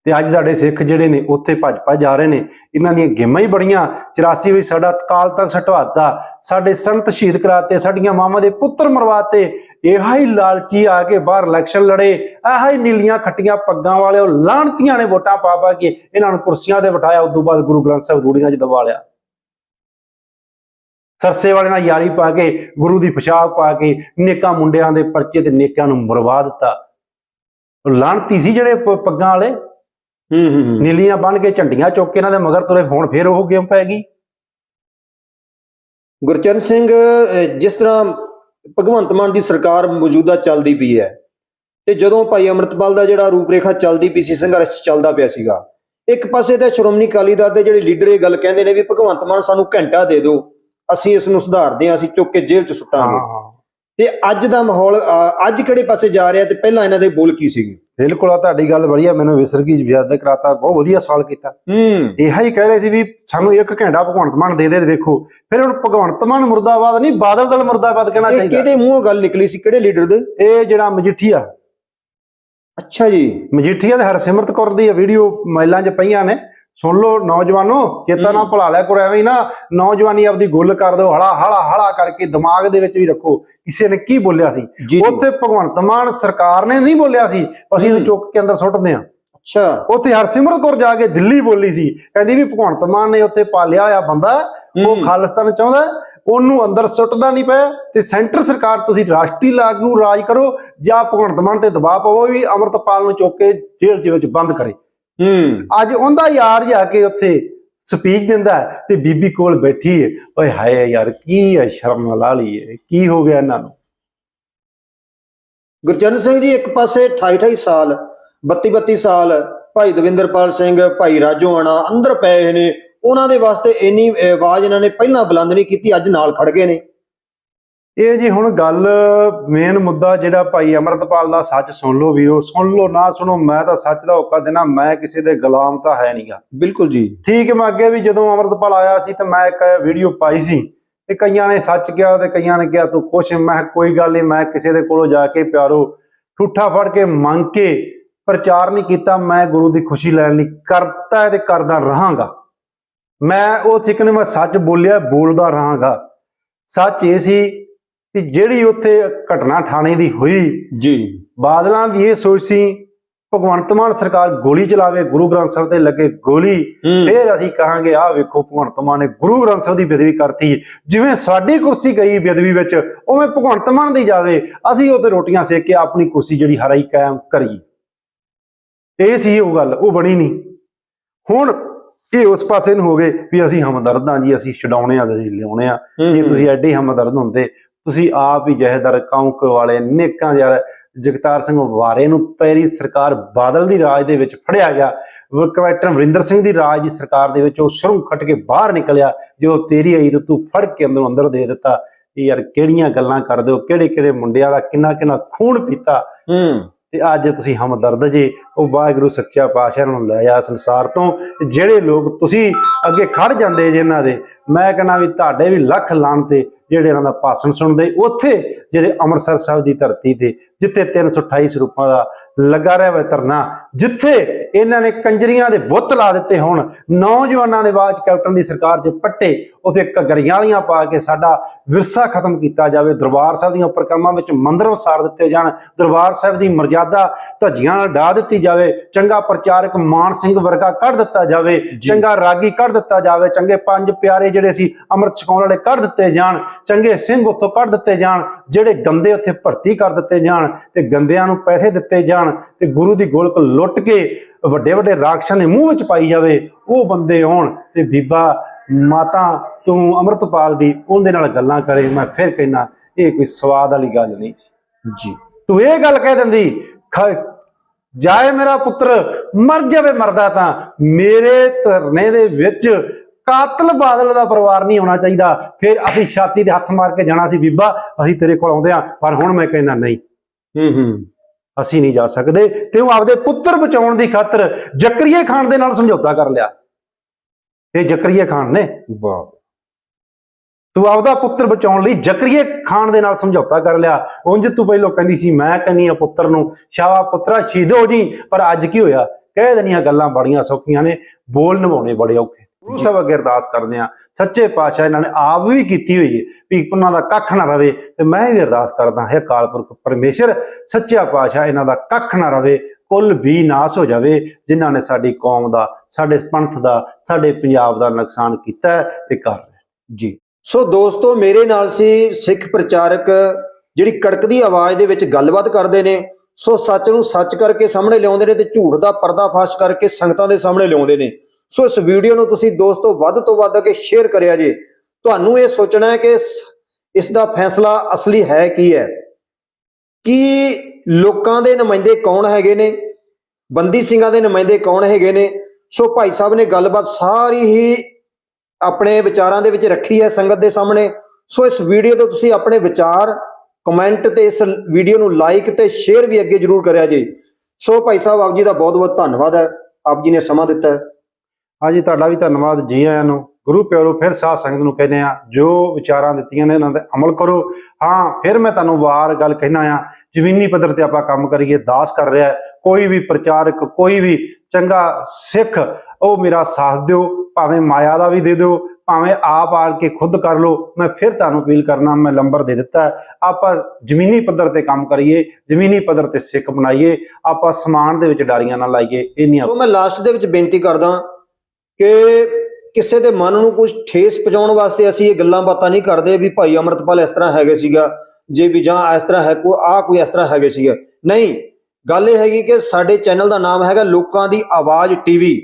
ਤੇ ਅੱਜ ਸਾਡੇ ਸਿੱਖ ਜਿਹੜੇ ਨੇ, ਉੱਥੇ ਭੱਜ ਭੱਜ ਜਾ ਰਹੇ ਨੇ। ਇਹਨਾਂ ਦੀਆਂ ਗੇਮਾਂ ਹੀ ਬੜੀਆਂ 84 ਵਿੱਚ ਸਾਡਾ ਕਾਲ ਤੱਕ ਸਟਵਾਤਾ, ਸਾਡੇ ਸੰਤ ਸ਼ਹੀਦ ਕਰਾਤੇ, ਸਾਡੀਆਂ ਮਾਵਾਂ ਦੇ ਪੁੱਤਰ ਮਰਵਾਤੇ, ਇਹੋ ਹੀ ਲਾਲਚੀ ਆ ਕੇ ਬਾਹਰ ਇਲੈਕਸ਼ਨ ਲੜੇ, ਇਹੋ ਹੀ ਨੀਲੀਆਂ ਖੱਟੀਆਂ ਪੱਗਾਂ ਵਾਲੇ ਉਹ ਲਾਹਣਤੀਆਂ ਨੇ ਵੋਟਾਂ ਪਾ ਪਾ ਕੇ ਇਹਨਾਂ ਨੂੰ ਕੁਰਸੀਆਂ ਤੇ ਬਿਠਾਇਆ ਉਸ ਤੋਂ ਬਾਅਦ ਗੁਰੂ ਗ੍ਰੰਥ ਸਾਹਿਬ ਰੂੜੀਆਂ 'ਚ ਦਬਾ ਲਿਆ। ਸਰਸੇ ਵਾਲੇ ਨਾਲ ਯਾਰੀ ਪਾ ਕੇ, ਗੁਰੂ ਦੀ ਪੋਸ਼ਾਕ ਪਾ ਕੇ, ਨੇਕਾਂ ਮੁੰਡਿਆਂ ਦੇ ਪਰਚੇ ਤੇ ਨੇਕਾਂ ਨੂੰ ਮਰਵਾ ਦਿੱਤਾ। ਉਹ ਲਾਹਣਤੀ ਸੀ ਜਿਹੜੇ ਪੱਗਾਂ ਵਾਲੇ? ਹੂੰ। ਨੀਲੀਆਂ ਬੰਨ ਕੇ ਝੰਡੀਆਂ ਚੁੱਕ ਕੇ ਇਹਨਾਂ ਦੇ ਮਗਰ ਤੁਰੇ ਹੁਣ ਫੇਰ ਉਹ ਗੇਮ ਪੈ ਗਈ। ਗੁਰਚਰਨ ਸਿੰਘ ਜਿਸ ਤਰ੍ਹਾਂ ਭਗਵੰਤ ਮਾਨ ਦੀ ਸਰਕਾਰ ਮੌਜੂਦਾ ਚੱਲਦੀ ਪਈ ਹੈ ਤੇ ਜਦੋਂ ਭਾਈ ਅਮਰਤਪਾਲ ਦਾ ਜਿਹੜਾ ਰੂਪਰੇਖਾ ਚੱਲਦੀ ਪਈ ਸੀ ਸੰਘਰਸ਼ ਚੱਲਦਾ ਪਿਆ ਸੀਗਾ ਇੱਕ ਪਾਸੇ ਤੇ ਸ਼੍ਰੋਮਣੀ ਅਕਾਲੀ ਦਲ ਦੇ ਜਿਹੜੇ ਲੀਡਰ ਇਹ ਗੱਲ ਕਹਿੰਦੇ ਨੇ ਵੀ ਭਗਵੰਤ ਮਾਨ ਸਾਨੂੰ ਘੰਟਾ ਦੇ ਦਿਓ ਅਸੀਂ ਇਸ ਨੂੰ ਸੁਧਾਰਦੇ ਹਾਂ ਅਸੀਂ ਚੁੱਕ ਕੇ ਜੇਲ੍ਹ 'ਚ ਸੁੱਟਾਂਗੇ। ਤੇ ਅੱਜ ਦਾ ਮਾਹੌਲ ਅੱਜ ਕਿਹੜੇ ਪਾਸੇ ਜਾ ਰਿਹਾ ਤੇ ਪਹਿਲਾਂ ਇਹਨਾਂ ਦੇ ਬੋਲ ਕੀ ਸੀਗੇ? ਬਿਲਕੁਲ ਆ ਤੁਹਾਡੀ ਗੱਲ ਬੜੀਆ ਮੈਨੂੰ ਵਿਸਰ ਗਈ ਵਿਆਦ ਕਰਾਤਾ ਬਹੁਤ ਵਧੀਆ ਸਵਾਲ ਕੀਤਾ। ਹੂੰ। ਇਹੋ ਹੀ ਕਹਿ ਰਹੇ ਸੀ ਵੀ ਸਾਨੂੰ ਇੱਕ ਘੰਟਾ ਭਗਵੰਤ ਮਾਨ ਦੇ ਦੇ ਵੇਖੋ ਫਿਰ ਹੁਣ ਭਗਵੰਤ ਮਾਨ ਮੁਰਦਾਬਾਦ ਨਹੀਂ ਬਾਦਲ ਦਲ ਮੁਰਦਾਬਾਦ ਕਹਿਣਾ ਇਹ ਚਾਹੀਦਾ। ਕਿਹਦੇ ਮੂੰਹੋਂ ਗੱਲ ਨਿਕਲੀ ਸੀ? ਕਿਹੜੇ ਲੀਡਰ ਦੇ? ਇਹ ਜਿਹੜਾ ਮਜੀਠੀਆ ਅੱਛਾ ਜੀ। ਮਜੀਠੀਆ ਦੇ ਹਰਸਿਮਰਤ ਕੌਰ ਦੀ ਵੀਡੀਓ ਮਹਿਲਾਂ 'ਚ ਪਈਆਂ ਨੇ। ਸੁਣ ਲਓ ਨੌਜਵਾਨੋ ਚੇਤਾ ਨਾ। ਭੁਲਾ ਲਿਆ ਕਰੋ ਐਵੇਂ ਹੀ ਨਾ ਨੌਜਵਾਨੀ ਆਪਦੀ ਗੁੱਲ ਕਰ ਦਿਓ ਹਲਾ ਹਲਾ ਹਲਾ ਕਰਕੇ ਦਿਮਾਗ ਦੇ ਵਿੱਚ ਵੀ ਰੱਖੋ ਕਿਸੇ ਨੇ ਕੀ ਬੋਲਿਆ ਸੀ ਉੱਥੇ ਭਗਵੰਤ ਮਾਨ ਸਰਕਾਰ ਨੇ ਨਹੀਂ ਬੋਲਿਆ ਸੀ ਅਸੀਂ ਇਹਨੂੰ। ਚੁੱਕ ਕੇ ਅੰਦਰ ਸੁੱਟਦੇ ਹਾਂ ਅੱਛਾ ਉੱਥੇ ਹਰਸਿਮਰਤ ਕੌਰ ਜਾ ਕੇ ਦਿੱਲੀ ਬੋਲੀ ਸੀ ਕਹਿੰਦੀ ਵੀ ਭਗਵੰਤ ਮਾਨ ਨੇ ਉੱਥੇ ਪਾਲਿਆ ਹੋਇਆ ਬੰਦਾ ਉਹ। ਖਾਲਿਸਤਾਨ ਚਾਹੁੰਦਾ ਉਹਨੂੰ ਅੰਦਰ ਸੁੱਟਦਾ ਨਹੀਂ ਪਿਆ ਤੇ ਸੈਂਟਰ ਸਰਕਾਰ ਤੁਸੀਂ ਰਾਸ਼ਟਰੀ ਲਾਗੂ ਰਾਜ ਕਰੋ ਜਾਂ ਭਗਵੰਤ ਮਾਨ ਤੇ ਦਬਾਅ ਪਾਵੋ ਵੀ ਅਮਰਤਪਾਲ ਨੂੰ ਚੁੱਕ ਕੇ ਜੇਲ੍ਹ ਦੇ ਵਿੱਚ ਬੰਦ ਕਰੇ ਹੂੰ। ਅੱਜ ਉਹਦਾ ਯਾਰ ਜਾ ਕੇ ਉੱਥੇ ਸਪੀਚ ਦਿੰਦਾ ਤੇ ਬੀਬੀ ਕੋਲ ਬੈਠੀ ਹੈ। ਓਏ ਹਾਏ ਯਾਰ ਕੀ ਹੈ ਸ਼ਰਮ ਲਾ ਲਈ ਹੈ? ਕੀ ਹੋ ਗਿਆ ਇਹਨਾਂ ਨੂੰ? ਗੁਰਚਰਨ ਸਿੰਘ ਜੀ ਇੱਕ ਪਾਸੇ 28 28 ਸਾਲ 32 32 ਸਾਲ ਭਾਈ ਦਵਿੰਦਰਪਾਲ ਸਿੰਘ ਭਾਈ ਰਾਜੋਆਣਾ ਅੰਦਰ ਪਏ ਨੇ। ਉਹਨਾਂ ਦੇ ਵਾਸਤੇ ਇੰਨੀ ਆਵਾਜ਼ ਇਹਨਾਂ ਨੇ ਪਹਿਲਾਂ ਬੁਲੰਦ ਨਹੀਂ ਕੀਤੀ ਅੱਜ ਨਾਲ ਖੜ ਗਏ ਨੇ। ਇਹ ਜੀ ਹੁਣ ਗੱਲ ਮੇਨ ਮੁੱਦਾ ਜਿਹੜਾ ਭਾਈ ਅਮਰਤਪਾਲ ਦਾ ਸੱਚ ਸੁਣ ਲਓ ਵੀਰੋ ਸੁਣ ਲਓ ਨਾ ਸੁਣੋ ਮੈਂ ਤਾਂ ਸੱਚ ਦਾ ਹੋਕਾ ਦੇਣਾ ਮੈਂ ਕਿਸੇ ਦੇ ਗੁਲਾਮ ਤਾਂ ਹੈ ਨਹੀਂਗਾ ਬਿਲਕੁਲ ਜੀ। ਠੀਕ ਹੈ ਮੈਂ ਅੱਗੇ ਵੀ ਜਦੋਂ ਅਮਰਤਪਾਲ ਆਇਆ ਸੀ ਤੇ ਮੈਂ ਇੱਕ ਵੀਡੀਓ ਪਾਈ ਸੀ ਤੇ ਕਈਆਂ ਨੇ ਸੱਚ ਕਿਹਾ ਤੇ ਕਈਆਂ ਨੇ ਕਿਹਾ ਤੂੰ ਕੁਛ ਮੈਂ ਕੋਈ ਗੱਲ ਨਹੀਂ ਮੈਂ ਕਿਸੇ ਦੇ ਕੋਲੋਂ ਜਾ ਕੇ ਪਿਆਰੋ ਠੂਠਾ ਫੜ ਕੇ ਮੰਗ ਕੇ ਪ੍ਰਚਾਰ ਨਹੀਂ ਕੀਤਾ ਮੈਂ ਗੁਰੂ ਦੀ ਖੁਸ਼ੀ ਲੈਣ ਲਈ ਕਰਤਾ ਤੇ ਕਰਦਾ ਰਹਾਂਗਾ। ਮੈਂ ਉਹ ਸਿੱਖ ਨੇ ਮੈਂ ਸੱਚ ਬੋਲਿਆ ਬੋਲਦਾ ਰਹਾਂਗਾ। ਸੱਚ ਇਹ ਸੀ ਕਿ ਜਿਹੜੀ ਉੱਥੇ ਘਟਨਾ ਥਾਣੇ ਦੀ ਹੋਈ ਜੀ। ਬਾਦਲਾਂ ਦੀ ਇਹ ਸੋਚ ਸੀ ਭਗਵੰਤ ਮਾਨ ਸਰਕਾਰ ਗੋਲੀ ਚਲਾਵੇ ਗੁਰੂ ਗ੍ਰੰਥ ਸਾਹਿਬ ਤੇ ਲੱਗੇ ਗੋਲੀ ਫਿਰ ਅਸੀਂ ਕਹਾਂਗੇ ਆਹ ਵੇਖੋ ਭਗਵੰਤ ਮਾਨ ਨੇ ਗੁਰੂ ਗ੍ਰੰਥ ਸਾਹਿਬ ਦੀ ਬੇਦਬੀ ਕਰਤੀ। ਜਿਵੇਂ ਸਾਡੀ ਕੁਰਸੀ ਗਈ ਬੇਦਬੀ ਵਿੱਚ ਉਵੇਂ ਭਗਵੰਤ ਮਾਨ ਦੀ ਜਾਵੇ। ਅਸੀਂ ਉੱਤੇ ਰੋਟੀਆਂ ਸੇਕ ਕੇ ਆਪਣੀ ਕੁਰਸੀ ਜਿਹੜੀ ਹਰਾਈ ਕਾਇਮ ਕਰੀਏ। ਇਹ ਸੀ ਉਹ ਗੱਲ ਉਹ ਬਣੀ ਨਹੀਂ। ਹੁਣ ਇਹ ਉਸ ਪਾਸੇ ਨੂੰ ਹੋ ਗਏ ਵੀ ਅਸੀਂ ਹਮਦਰਦ ਹਾਂ ਜੀ ਅਸੀਂ ਛਡਾਉਣੇ ਆ ਤੇ ਲਿਆਉਣੇ ਆ। ਜੇ ਤੁਸੀਂ ਐਡੇ ਹਮਦਰਦ ਹੁੰਦੇ ਤੁਸੀਂ ਆਪ ਹੀ ਜਹੇਦਾਰ ਕੌਂਕ ਵਾਲੇ ਨੇਕਾਂ ਯਾਰ ਜਗਤਾਰ ਸਿੰਘ ਵਾਰੇ ਨੂੰ ਤੇਰੀ ਸਰਕਾਰ ਬਾਦਲ ਦੀ ਰਾਜ ਦੇ ਵਿੱਚ ਫੜਿਆ ਗਿਆ। ਵ- ਕੈਪਟਨ ਅਮਰਿੰਦਰ ਸਿੰਘ ਦੀ ਰਾਜ ਦੀ ਸਰਕਾਰ ਦੇ ਵਿੱਚ ਉਹ ਸ਼ਰਮ ਖੱਟ ਕੇ ਬਾਹਰ ਨਿਕਲਿਆ, ਜੋ ਤੇਰੀ ਆਈ ਤੇ ਤੂੰ ਫੜ ਕੇ ਅੰਦਰੋਂ ਅੰਦਰ ਦੇ ਦਿੱਤਾ। ਇਹ ਯਾਰ ਕਿਹੜੀਆਂ ਗੱਲਾਂ ਕਰਦੇ ਹੋ? ਕਿਹੜੇ ਕਿਹੜੇ ਮੁੰਡਿਆਂ ਦਾ ਕਿੰਨਾ ਕਿੰਨਾ ਖੂਨ ਪੀਤਾ? ਹੂੰ। ਤੇ ਅੱਜ ਤੁਸੀਂ ਹਮਦਰਦ ਜੇ, ਉਹ ਵਾਹਿਗੁਰੂ ਸੱਚਾ ਪਾਤਸ਼ਾਹ ਨੂੰ ਲੈ ਆ ਸੰਸਾਰ ਤੋਂ। ਜਿਹੜੇ ਲੋਕ ਤੁਸੀਂ ਅੱਗੇ ਖੜ ਜਾਂਦੇ ਜੇ ਇਹਨਾਂ ਦੇ, ਮੈਂ ਕਹਿੰਦਾ ਵੀ ਤੁਹਾਡੇ ਵੀ ਲੱਖ ਲਾਣ ਤੇ ਜਿਹੜੇ ਇਹਨਾਂ ਦਾ ਭਾਸ਼ਣ ਸੁਣਦੇ, ਉੱਥੇ ਜਿਹੜੇ ਅੰਮ੍ਰਿਤਸਰ ਸਾਹਿਬ ਦੀ ਧਰਤੀ ਤੇ, ਜਿੱਥੇ 328 ਸਰੂਪਾਂ ਦਾ ਲੱਗਾ ਰਿਹਾ ਵਾ ਧਰਨਾ, ਜਿੱਥੇ ਇਹਨਾਂ ਨੇ ਕੰਜਰੀਆਂ ਦੇ ਬੁੱਤ ਲਾ ਦਿੱਤੇ ਹੋਣ, ਨੌਜਵਾਨਾਂ ਨੇ ਬਾਅਦ 'ਚ ਕੈਪਟਨ ਦੀ ਸਰਕਾਰ 'ਚ ਪੱਟੇ ਉਥੇ ਘਗਰੀਆਂ ਵਾਲੀਆਂ ਪਾ ਕੇ ਸਾਡਾ ਵਿਰਸਾ ਖਤਮ ਕੀਤਾ ਜਾਵੇ ਦਰਬਾਰ ਸਾਹਿਬ ਦੀਆਂ ਪ੍ਰਕਰਮਾਂ ਵਿੱਚ ਮੰਦਰ ਵਸਾਰ ਦਿੱਤੇ ਜਾਣ ਦਰਬਾਰ ਸਾਹਿਬ ਦੀ ਮਰਜ਼ਾਦਾ ਧੱਜੀਆਂ ਨਾਲ ਢਾ ਦਿੱਤੀ ਜਾਵੇ ਚੰਗਾ ਪ੍ਰਚਾਰਕ ਮਾਨ ਸਿੰਘ ਵਰਗਾ ਕੱਢ ਦਿੱਤਾ ਜਾਵੇ ਚੰਗਾ ਰਾਗੀ ਕੱਢ ਦਿੱਤਾ ਜਾਵੇ ਚੰਗੇ ਪੰਜ ਪਿਆਰੇ ਜਿਹੜੇ ਸੀ ਅੰਮ੍ਰਿਤ ਛਕਾਉਣ ਵਾਲੇ ਕੱਢ ਦਿੱਤੇ ਜਾਣ ਚੰਗੇ ਸਿੰਘ ਉੱਥੋਂ ਕੱਢ ਦਿੱਤੇ ਜਾਣ ਜਿਹੜੇ ਗੰਦੇ ਉੱਥੇ ਭਰਤੀ ਕਰ ਦਿੱਤੇ ਜਾਣ ਤੇ ਗੰਦਿਆਂ ਨੂੰ ਪੈਸੇ ਦਿੱਤੇ ਜਾਣ ਤੇ ਗੁਰੂ ਦੀ ਗੋਲਕ ਲੁੱਟ ਕੇ ਵੱਡੇ ਵੱਡੇ ਰਾਖਸ਼ਾਂ ਦੇ ਮੂੰਹ ਵਿੱਚ ਪਾਈ ਜਾਵੇ ਉਹ ਬੰਦੇ ਹੋਣ ਤੇ ਬੀਬਾ ਮਾਤਾ ਤੂੰ ਅੰਮ੍ਰਿਤਪਾਲ ਦੀ ਉਹਦੇ ਨਾਲ ਗੱਲਾਂ ਕਰੇ ਮੈਂ ਫਿਰ ਕਹਿਣਾ ਇਹ ਕੋਈ ਸਵਾਦ ਵਾਲੀ ਗੱਲ ਨਹੀਂ ਸੀ। ਜੀ। ਤੂੰ ਇਹ ਗੱਲ ਕਹਿ ਦਿੰਦੀ ਜਾਏ ਮੇਰਾ ਪੁੱਤਰ ਮਰ ਜਾਵੇ ਮਰਦਾ ਤਾਂ ਮੇਰੇ ਧਰਨੇ ਦੇ ਵਿੱਚ ਕਾਤਲ ਬਾਦਲ ਦਾ ਪਰਿਵਾਰ ਨਹੀਂ ਹੋਣਾ ਚਾਹੀਦਾ। ਫਿਰ ਅਸੀਂ ਛਾਤੀ ਤੇ ਹੱਥ ਮਾਰ ਕੇ ਜਾਣਾ ਸੀ ਬੀਬਾ ਅਸੀਂ ਤੇਰੇ ਕੋਲ ਆਉਂਦੇ ਆ ਪਰ ਹੁਣ ਮੈਂ ਕਹਿੰਦਾ ਨਹੀਂ। ਹੂੰ ਹੂੰ। ਅਸੀਂ ਨਹੀਂ ਜਾ ਸਕਦੇ। ਤੇ ਉਹ ਆਪਦੇ ਪੁੱਤਰ ਬਚਾਉਣ ਦੀ ਖਾਤਰ ਜ਼ਕਰੀਏ ਖਾਨ ਦੇ ਨਾਲ ਸਮਝੌਤਾ ਕਰ ਲਿਆ। ਇਹ ਜ਼ਕਰੀਏ ਖਾਨ ਨੇ। ਵਾਹ। ਤੂੰ ਆਪਦਾ ਪੁੱਤਰ ਬਚਾਉਣ ਲਈ ਜ਼ਕਰੀਏ ਖਾਨ ਦੇ ਨਾਲ ਸਮਝੌਤਾ ਕਰ ਲਿਆ। ਉਂਝ ਤੂੰ ਪਹਿਲਾਂ ਕਹਿੰਦੀ ਸੀ, ਮੈਂ ਕਹਿੰਨੀ ਆ ਪੁੱਤਰ ਨੂੰ ਸ਼ਾਵਾ ਪੁੱਤਰਾ ਸ਼ਹੀਦ ਹੋ ਜੀ, ਪਰ ਅੱਜ ਕੀ ਹੋਇਆ? ਕਹਿ ਦੇਣੀਆਂ ਗੱਲਾਂ ਬੜੀਆਂ ਸੌਖੀਆਂ ਨੇ, ਬੋਲ ਨਿਭਾਉਣੇ ਬੜੇ ਔਖੇ। ਗੁਰੂ ਸਾਹਿਬ ਅੱਗੇ ਅਰਦਾਸ ਕਰਦੇ ਆ ਸੱਚੇ ਪਾਤਸ਼ਾਹ ਇਹਨਾਂ ਨੇ ਆਪ ਵੀ ਕੀਤੀ ਹੋਈ ਹੈ ਵੀ ਉਹਨਾਂ ਦਾ ਕੱਖ ਨਾ ਰਵੇ ਤੇ ਮੈਂ ਵੀ ਅਰਦਾਸ ਕਰਦਾ ਹੈ ਕਾਲਪੁਰਖ ਪਰਮੇਸ਼ਰ, ਸੱਚਾ ਪਾਤਸ਼ਾਹ ਇਹਨਾਂ ਦਾ ਕੱਖ ਨਾ ਰਵੇ, ਕੁੱਲ ਵੀ ਨਾਸ ਹੋ ਜਾਵੇ, ਜਿਨ੍ਹਾਂ ਨੇ ਸਾਡੀ ਕੌਮ ਦਾ, ਸਾਡੇ ਪੰਥ ਦਾ, ਸਾਡੇ ਪੰਜਾਬ ਦਾ ਨੁਕਸਾਨ ਕੀਤਾ ਹੈ ਤੇ ਕਰ ਰਿਹਾ ਜੀ। ਸੋ ਦੋਸਤੋ, ਮੇਰੇ ਨਾਲ ਸੀ ਸਿੱਖ ਪ੍ਰਚਾਰਕ ਜਿਹੜੀ ਕੜਕਦੀ ਆਵਾਜ਼ ਦੇ ਵਿੱਚ ਗੱਲਬਾਤ ਕਰਦੇ ਨੇ। ਸੋ ਸੱਚ ਨੂੰ ਸੱਚ ਕਰਕੇ ਸਾਹਮਣੇ ਲਿਆਉਂਦੇ ਨੇ ਤੇ ਝੂਠ ਦਾ ਪਰਦਾਫਾਸ਼ ਕਰਕੇ ਸੰਗਤਾਂ ਦੇ ਸਾਹਮਣੇ ਲਿਆਉਂਦੇ ਨੇ। ਸੋ ਇਸ ਵੀਡੀਓ ਨੂੰ ਤੁਸੀਂ ਦੋਸਤੋ ਵੱਧ ਤੋਂ ਵੱਧ ਅੱਗੇ ਸ਼ੇਅਰ ਕਰਿਆ ਜੇ। ਤੁਹਾਨੂੰ ਇਹ ਸੋਚਣਾ ਹੈ ਕਿ ਇਸ- ਇਸ ਦਾ ਫੈਸਲਾ ਅਸਲੀ ਹੈ ਕੀ ਹੈ? ਕਿ ਲੋਕਾਂ ਦੇ ਨੁਮਾਇੰਦੇ ਕੌਣ ਹੈਗੇ ਨੇ? ਬੰਦੀ ਸਿੰਘਾਂ ਦੇ ਨੁਮਾਇੰਦੇ ਕੌਣ ਹੈਗੇ ਨੇ? ਸੋ ਭਾਈ ਸਾਹਿਬ ਨੇ ਗੱਲਬਾਤ ਸਾਰੀ ਹੀ ਆਪਣੇ ਵਿਚਾਰਾਂ ਦੇ ਵਿੱਚ ਰੱਖੀ ਹੈ ਸੰਗਤ ਦੇ ਸਾਹਮਣੇ। ਸੋ ਇਸ ਵੀਡੀਓ ਤੇ ਤੁਸੀਂ ਆਪਣੇ ਵਿਚਾਰ ਕਮੈਂਟ ਤੇ ਇਸ ਵੀਡੀਓ ਨੂੰ ਲਾਈਕ ਤੇ ਸ਼ੇਅਰ ਵੀ ਅੱਗੇ ਜਰੂਰ ਕਰਿਆ ਜੀ। ਸੋ ਭਾਈ ਸਾਹਿਬ, ਆਪ ਜੀ ਦਾ ਬਹੁਤ ਬਹੁਤ ਧੰਨਵਾਦ ਹੈ। ਆਪ ਜੀ ਨੇ ਸਮਾਂ ਦਿੱਤਾ ਹੈ। ਹਾਂਜੀ, ਤੁਹਾਡਾ ਵੀ ਧੰਨਵਾਦ ਜੀ ਆਇਆਂ ਨੂੰ। ਗੁਰੂ ਪਿਆਰੋ, ਫਿਰ ਸਾਧ ਸੰਗਤ ਨੂੰ ਕਹਿੰਦੇ ਆ ਜੋ ਵਿਚਾਰਾਂ ਦਿੱਤੀਆਂ ਨੇ, ਇਹਨਾਂ ਤੇ ਅਮਲ ਕਰੋ। ਹਾਂ, ਫਿਰ ਮੈਂ ਤੁਹਾਨੂੰ ਵਾਰ ਗੱਲ ਕਹਿਣਾ ਆ, ਜ਼ਮੀਨੀ ਪੱਧਰ ਤੇ ਆਪਾਂ ਕੰਮ ਕਰੀਏ, ਦਾਸ ਕਰ ਰਿਹਾ ਕੋਈ ਵੀ ਪ੍ਰਚਾਰਕ, ਕੋਈ ਵੀ ਚੰਗਾ ਸਿੱਖ ਉਹ ਮੇਰਾ ਸਾਥ ਦਿਓ, ਭਾਵੇਂ ਮਾਇਆ ਦਾ ਵੀ ਦੇ ਦਿਓ, ਭਾਵੇਂ ਆਪ ਆਲ ਕੇ ਖੁਦ ਕਰ ਲਓ, ਮੈਂ ਫਿਰ ਤੁਹਾਨੂੰ ਅਪੀਲ ਕਰਨਾ, ਮੈਂ ਨੰਬਰ ਦੇ ਦਿੱਤਾ ਆਪਾਂ ਜ਼ਮੀਨੀ ਪੱਧਰ ਤੇ ਕੰਮ ਕਰੀਏ, ਜ਼ਮੀਨੀ ਪੱਧਰ ਤੇ ਸਿੱਖ ਬਣਾਈਏ, ਆਪਾਂ ਸਮਾਨ ਦੇ ਵਿੱਚ ਡਾਰੀਆਂ ਨਾ ਲਾਈਏ, ਇੰਨੀਆਂ ਸੋ ਮੈਂ ਲਾਸਟ ਦੇ ਵਿੱਚ ਬੇਨਤੀ ਕਰਦਾ ਕਿ ਕਿਸੇ ਦੇ ਮਨ ਨੂੰ ਕੁਝ ਠੇਸ ਪਹੁੰਚਾਉਣ ਵਾਸਤੇ ਅਸੀਂ ਇਹ ਗੱਲਾਂ ਬਾਤਾਂ ਨਹੀਂ ਕਰਦੇ ਵੀ ਭਾਈ ਅਮਰਤਪਾਲ ਇਸ ਤਰ੍ਹਾਂ ਹੈਗੇ ਸੀਗਾ, ਜੇ ਵੀ ਜਾਂ ਇਸ ਤਰ੍ਹਾਂ ਹੈ ਕੋ ਆ ਕੋਈ ਇਸ ਤਰ੍ਹਾਂ ਹੈਗੇ ਸੀਗਾ। ਨਹੀਂ, ਗੱਲ ਇਹ ਹੈਗੀ ਕਿ ਸਾਡੇ ਚੈਨਲ ਦਾ ਨਾਮ ਹੈਗਾ ਲੋਕਾਂ ਦੀ ਆਵਾਜ਼ ਟੀਵੀ।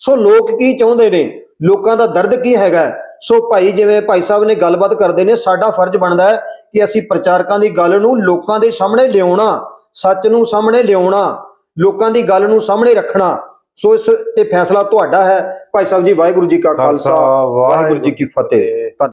ਸੋ ਲੋਕ ਕੀ ਚਾਹੁੰਦੇ ਨੇ? ਲੋਕਾਂ ਦਾ ਦਰਦ ਕੀ ਹੈਗਾ? ਸੋ ਭਾਈ ਜਿਵੇਂ ਭਾਈ ਸਾਹਿਬ ਨੇ ਗੱਲਬਾਤ ਕਰਦੇ ਨੇ ਸਾਡਾ ਫਰਜ਼ ਬਣਦਾ ਹੈ ਕਿ ਅਸੀਂ ਪ੍ਰਚਾਰਕਾਂ ਦੀ ਗੱਲ ਨੂੰ ਲੋਕਾਂ ਦੇ ਸਾਹਮਣੇ ਲਿਆਉਣਾ ਸੱਚ ਨੂੰ ਸਾਹਮਣੇ ਲਿਆਉਣਾ ਲੋਕਾਂ ਦੀ ਗੱਲ ਨੂੰ ਸਾਹਮਣੇ ਰੱਖਣਾ। ਸੋ ਇਸ ਤੇ ਫੈਸਲਾ ਤੁਹਾਡਾ ਹੈ। ਭਾਈ ਸਾਹਿਬ ਜੀ ਵਾਹਿਗੁਰੂ ਜੀ ਕਾ ਖਾਲਸਾ ਵਾਹਿਗੁਰੂ ਜੀ ਕੀ ਫਤਿਹ।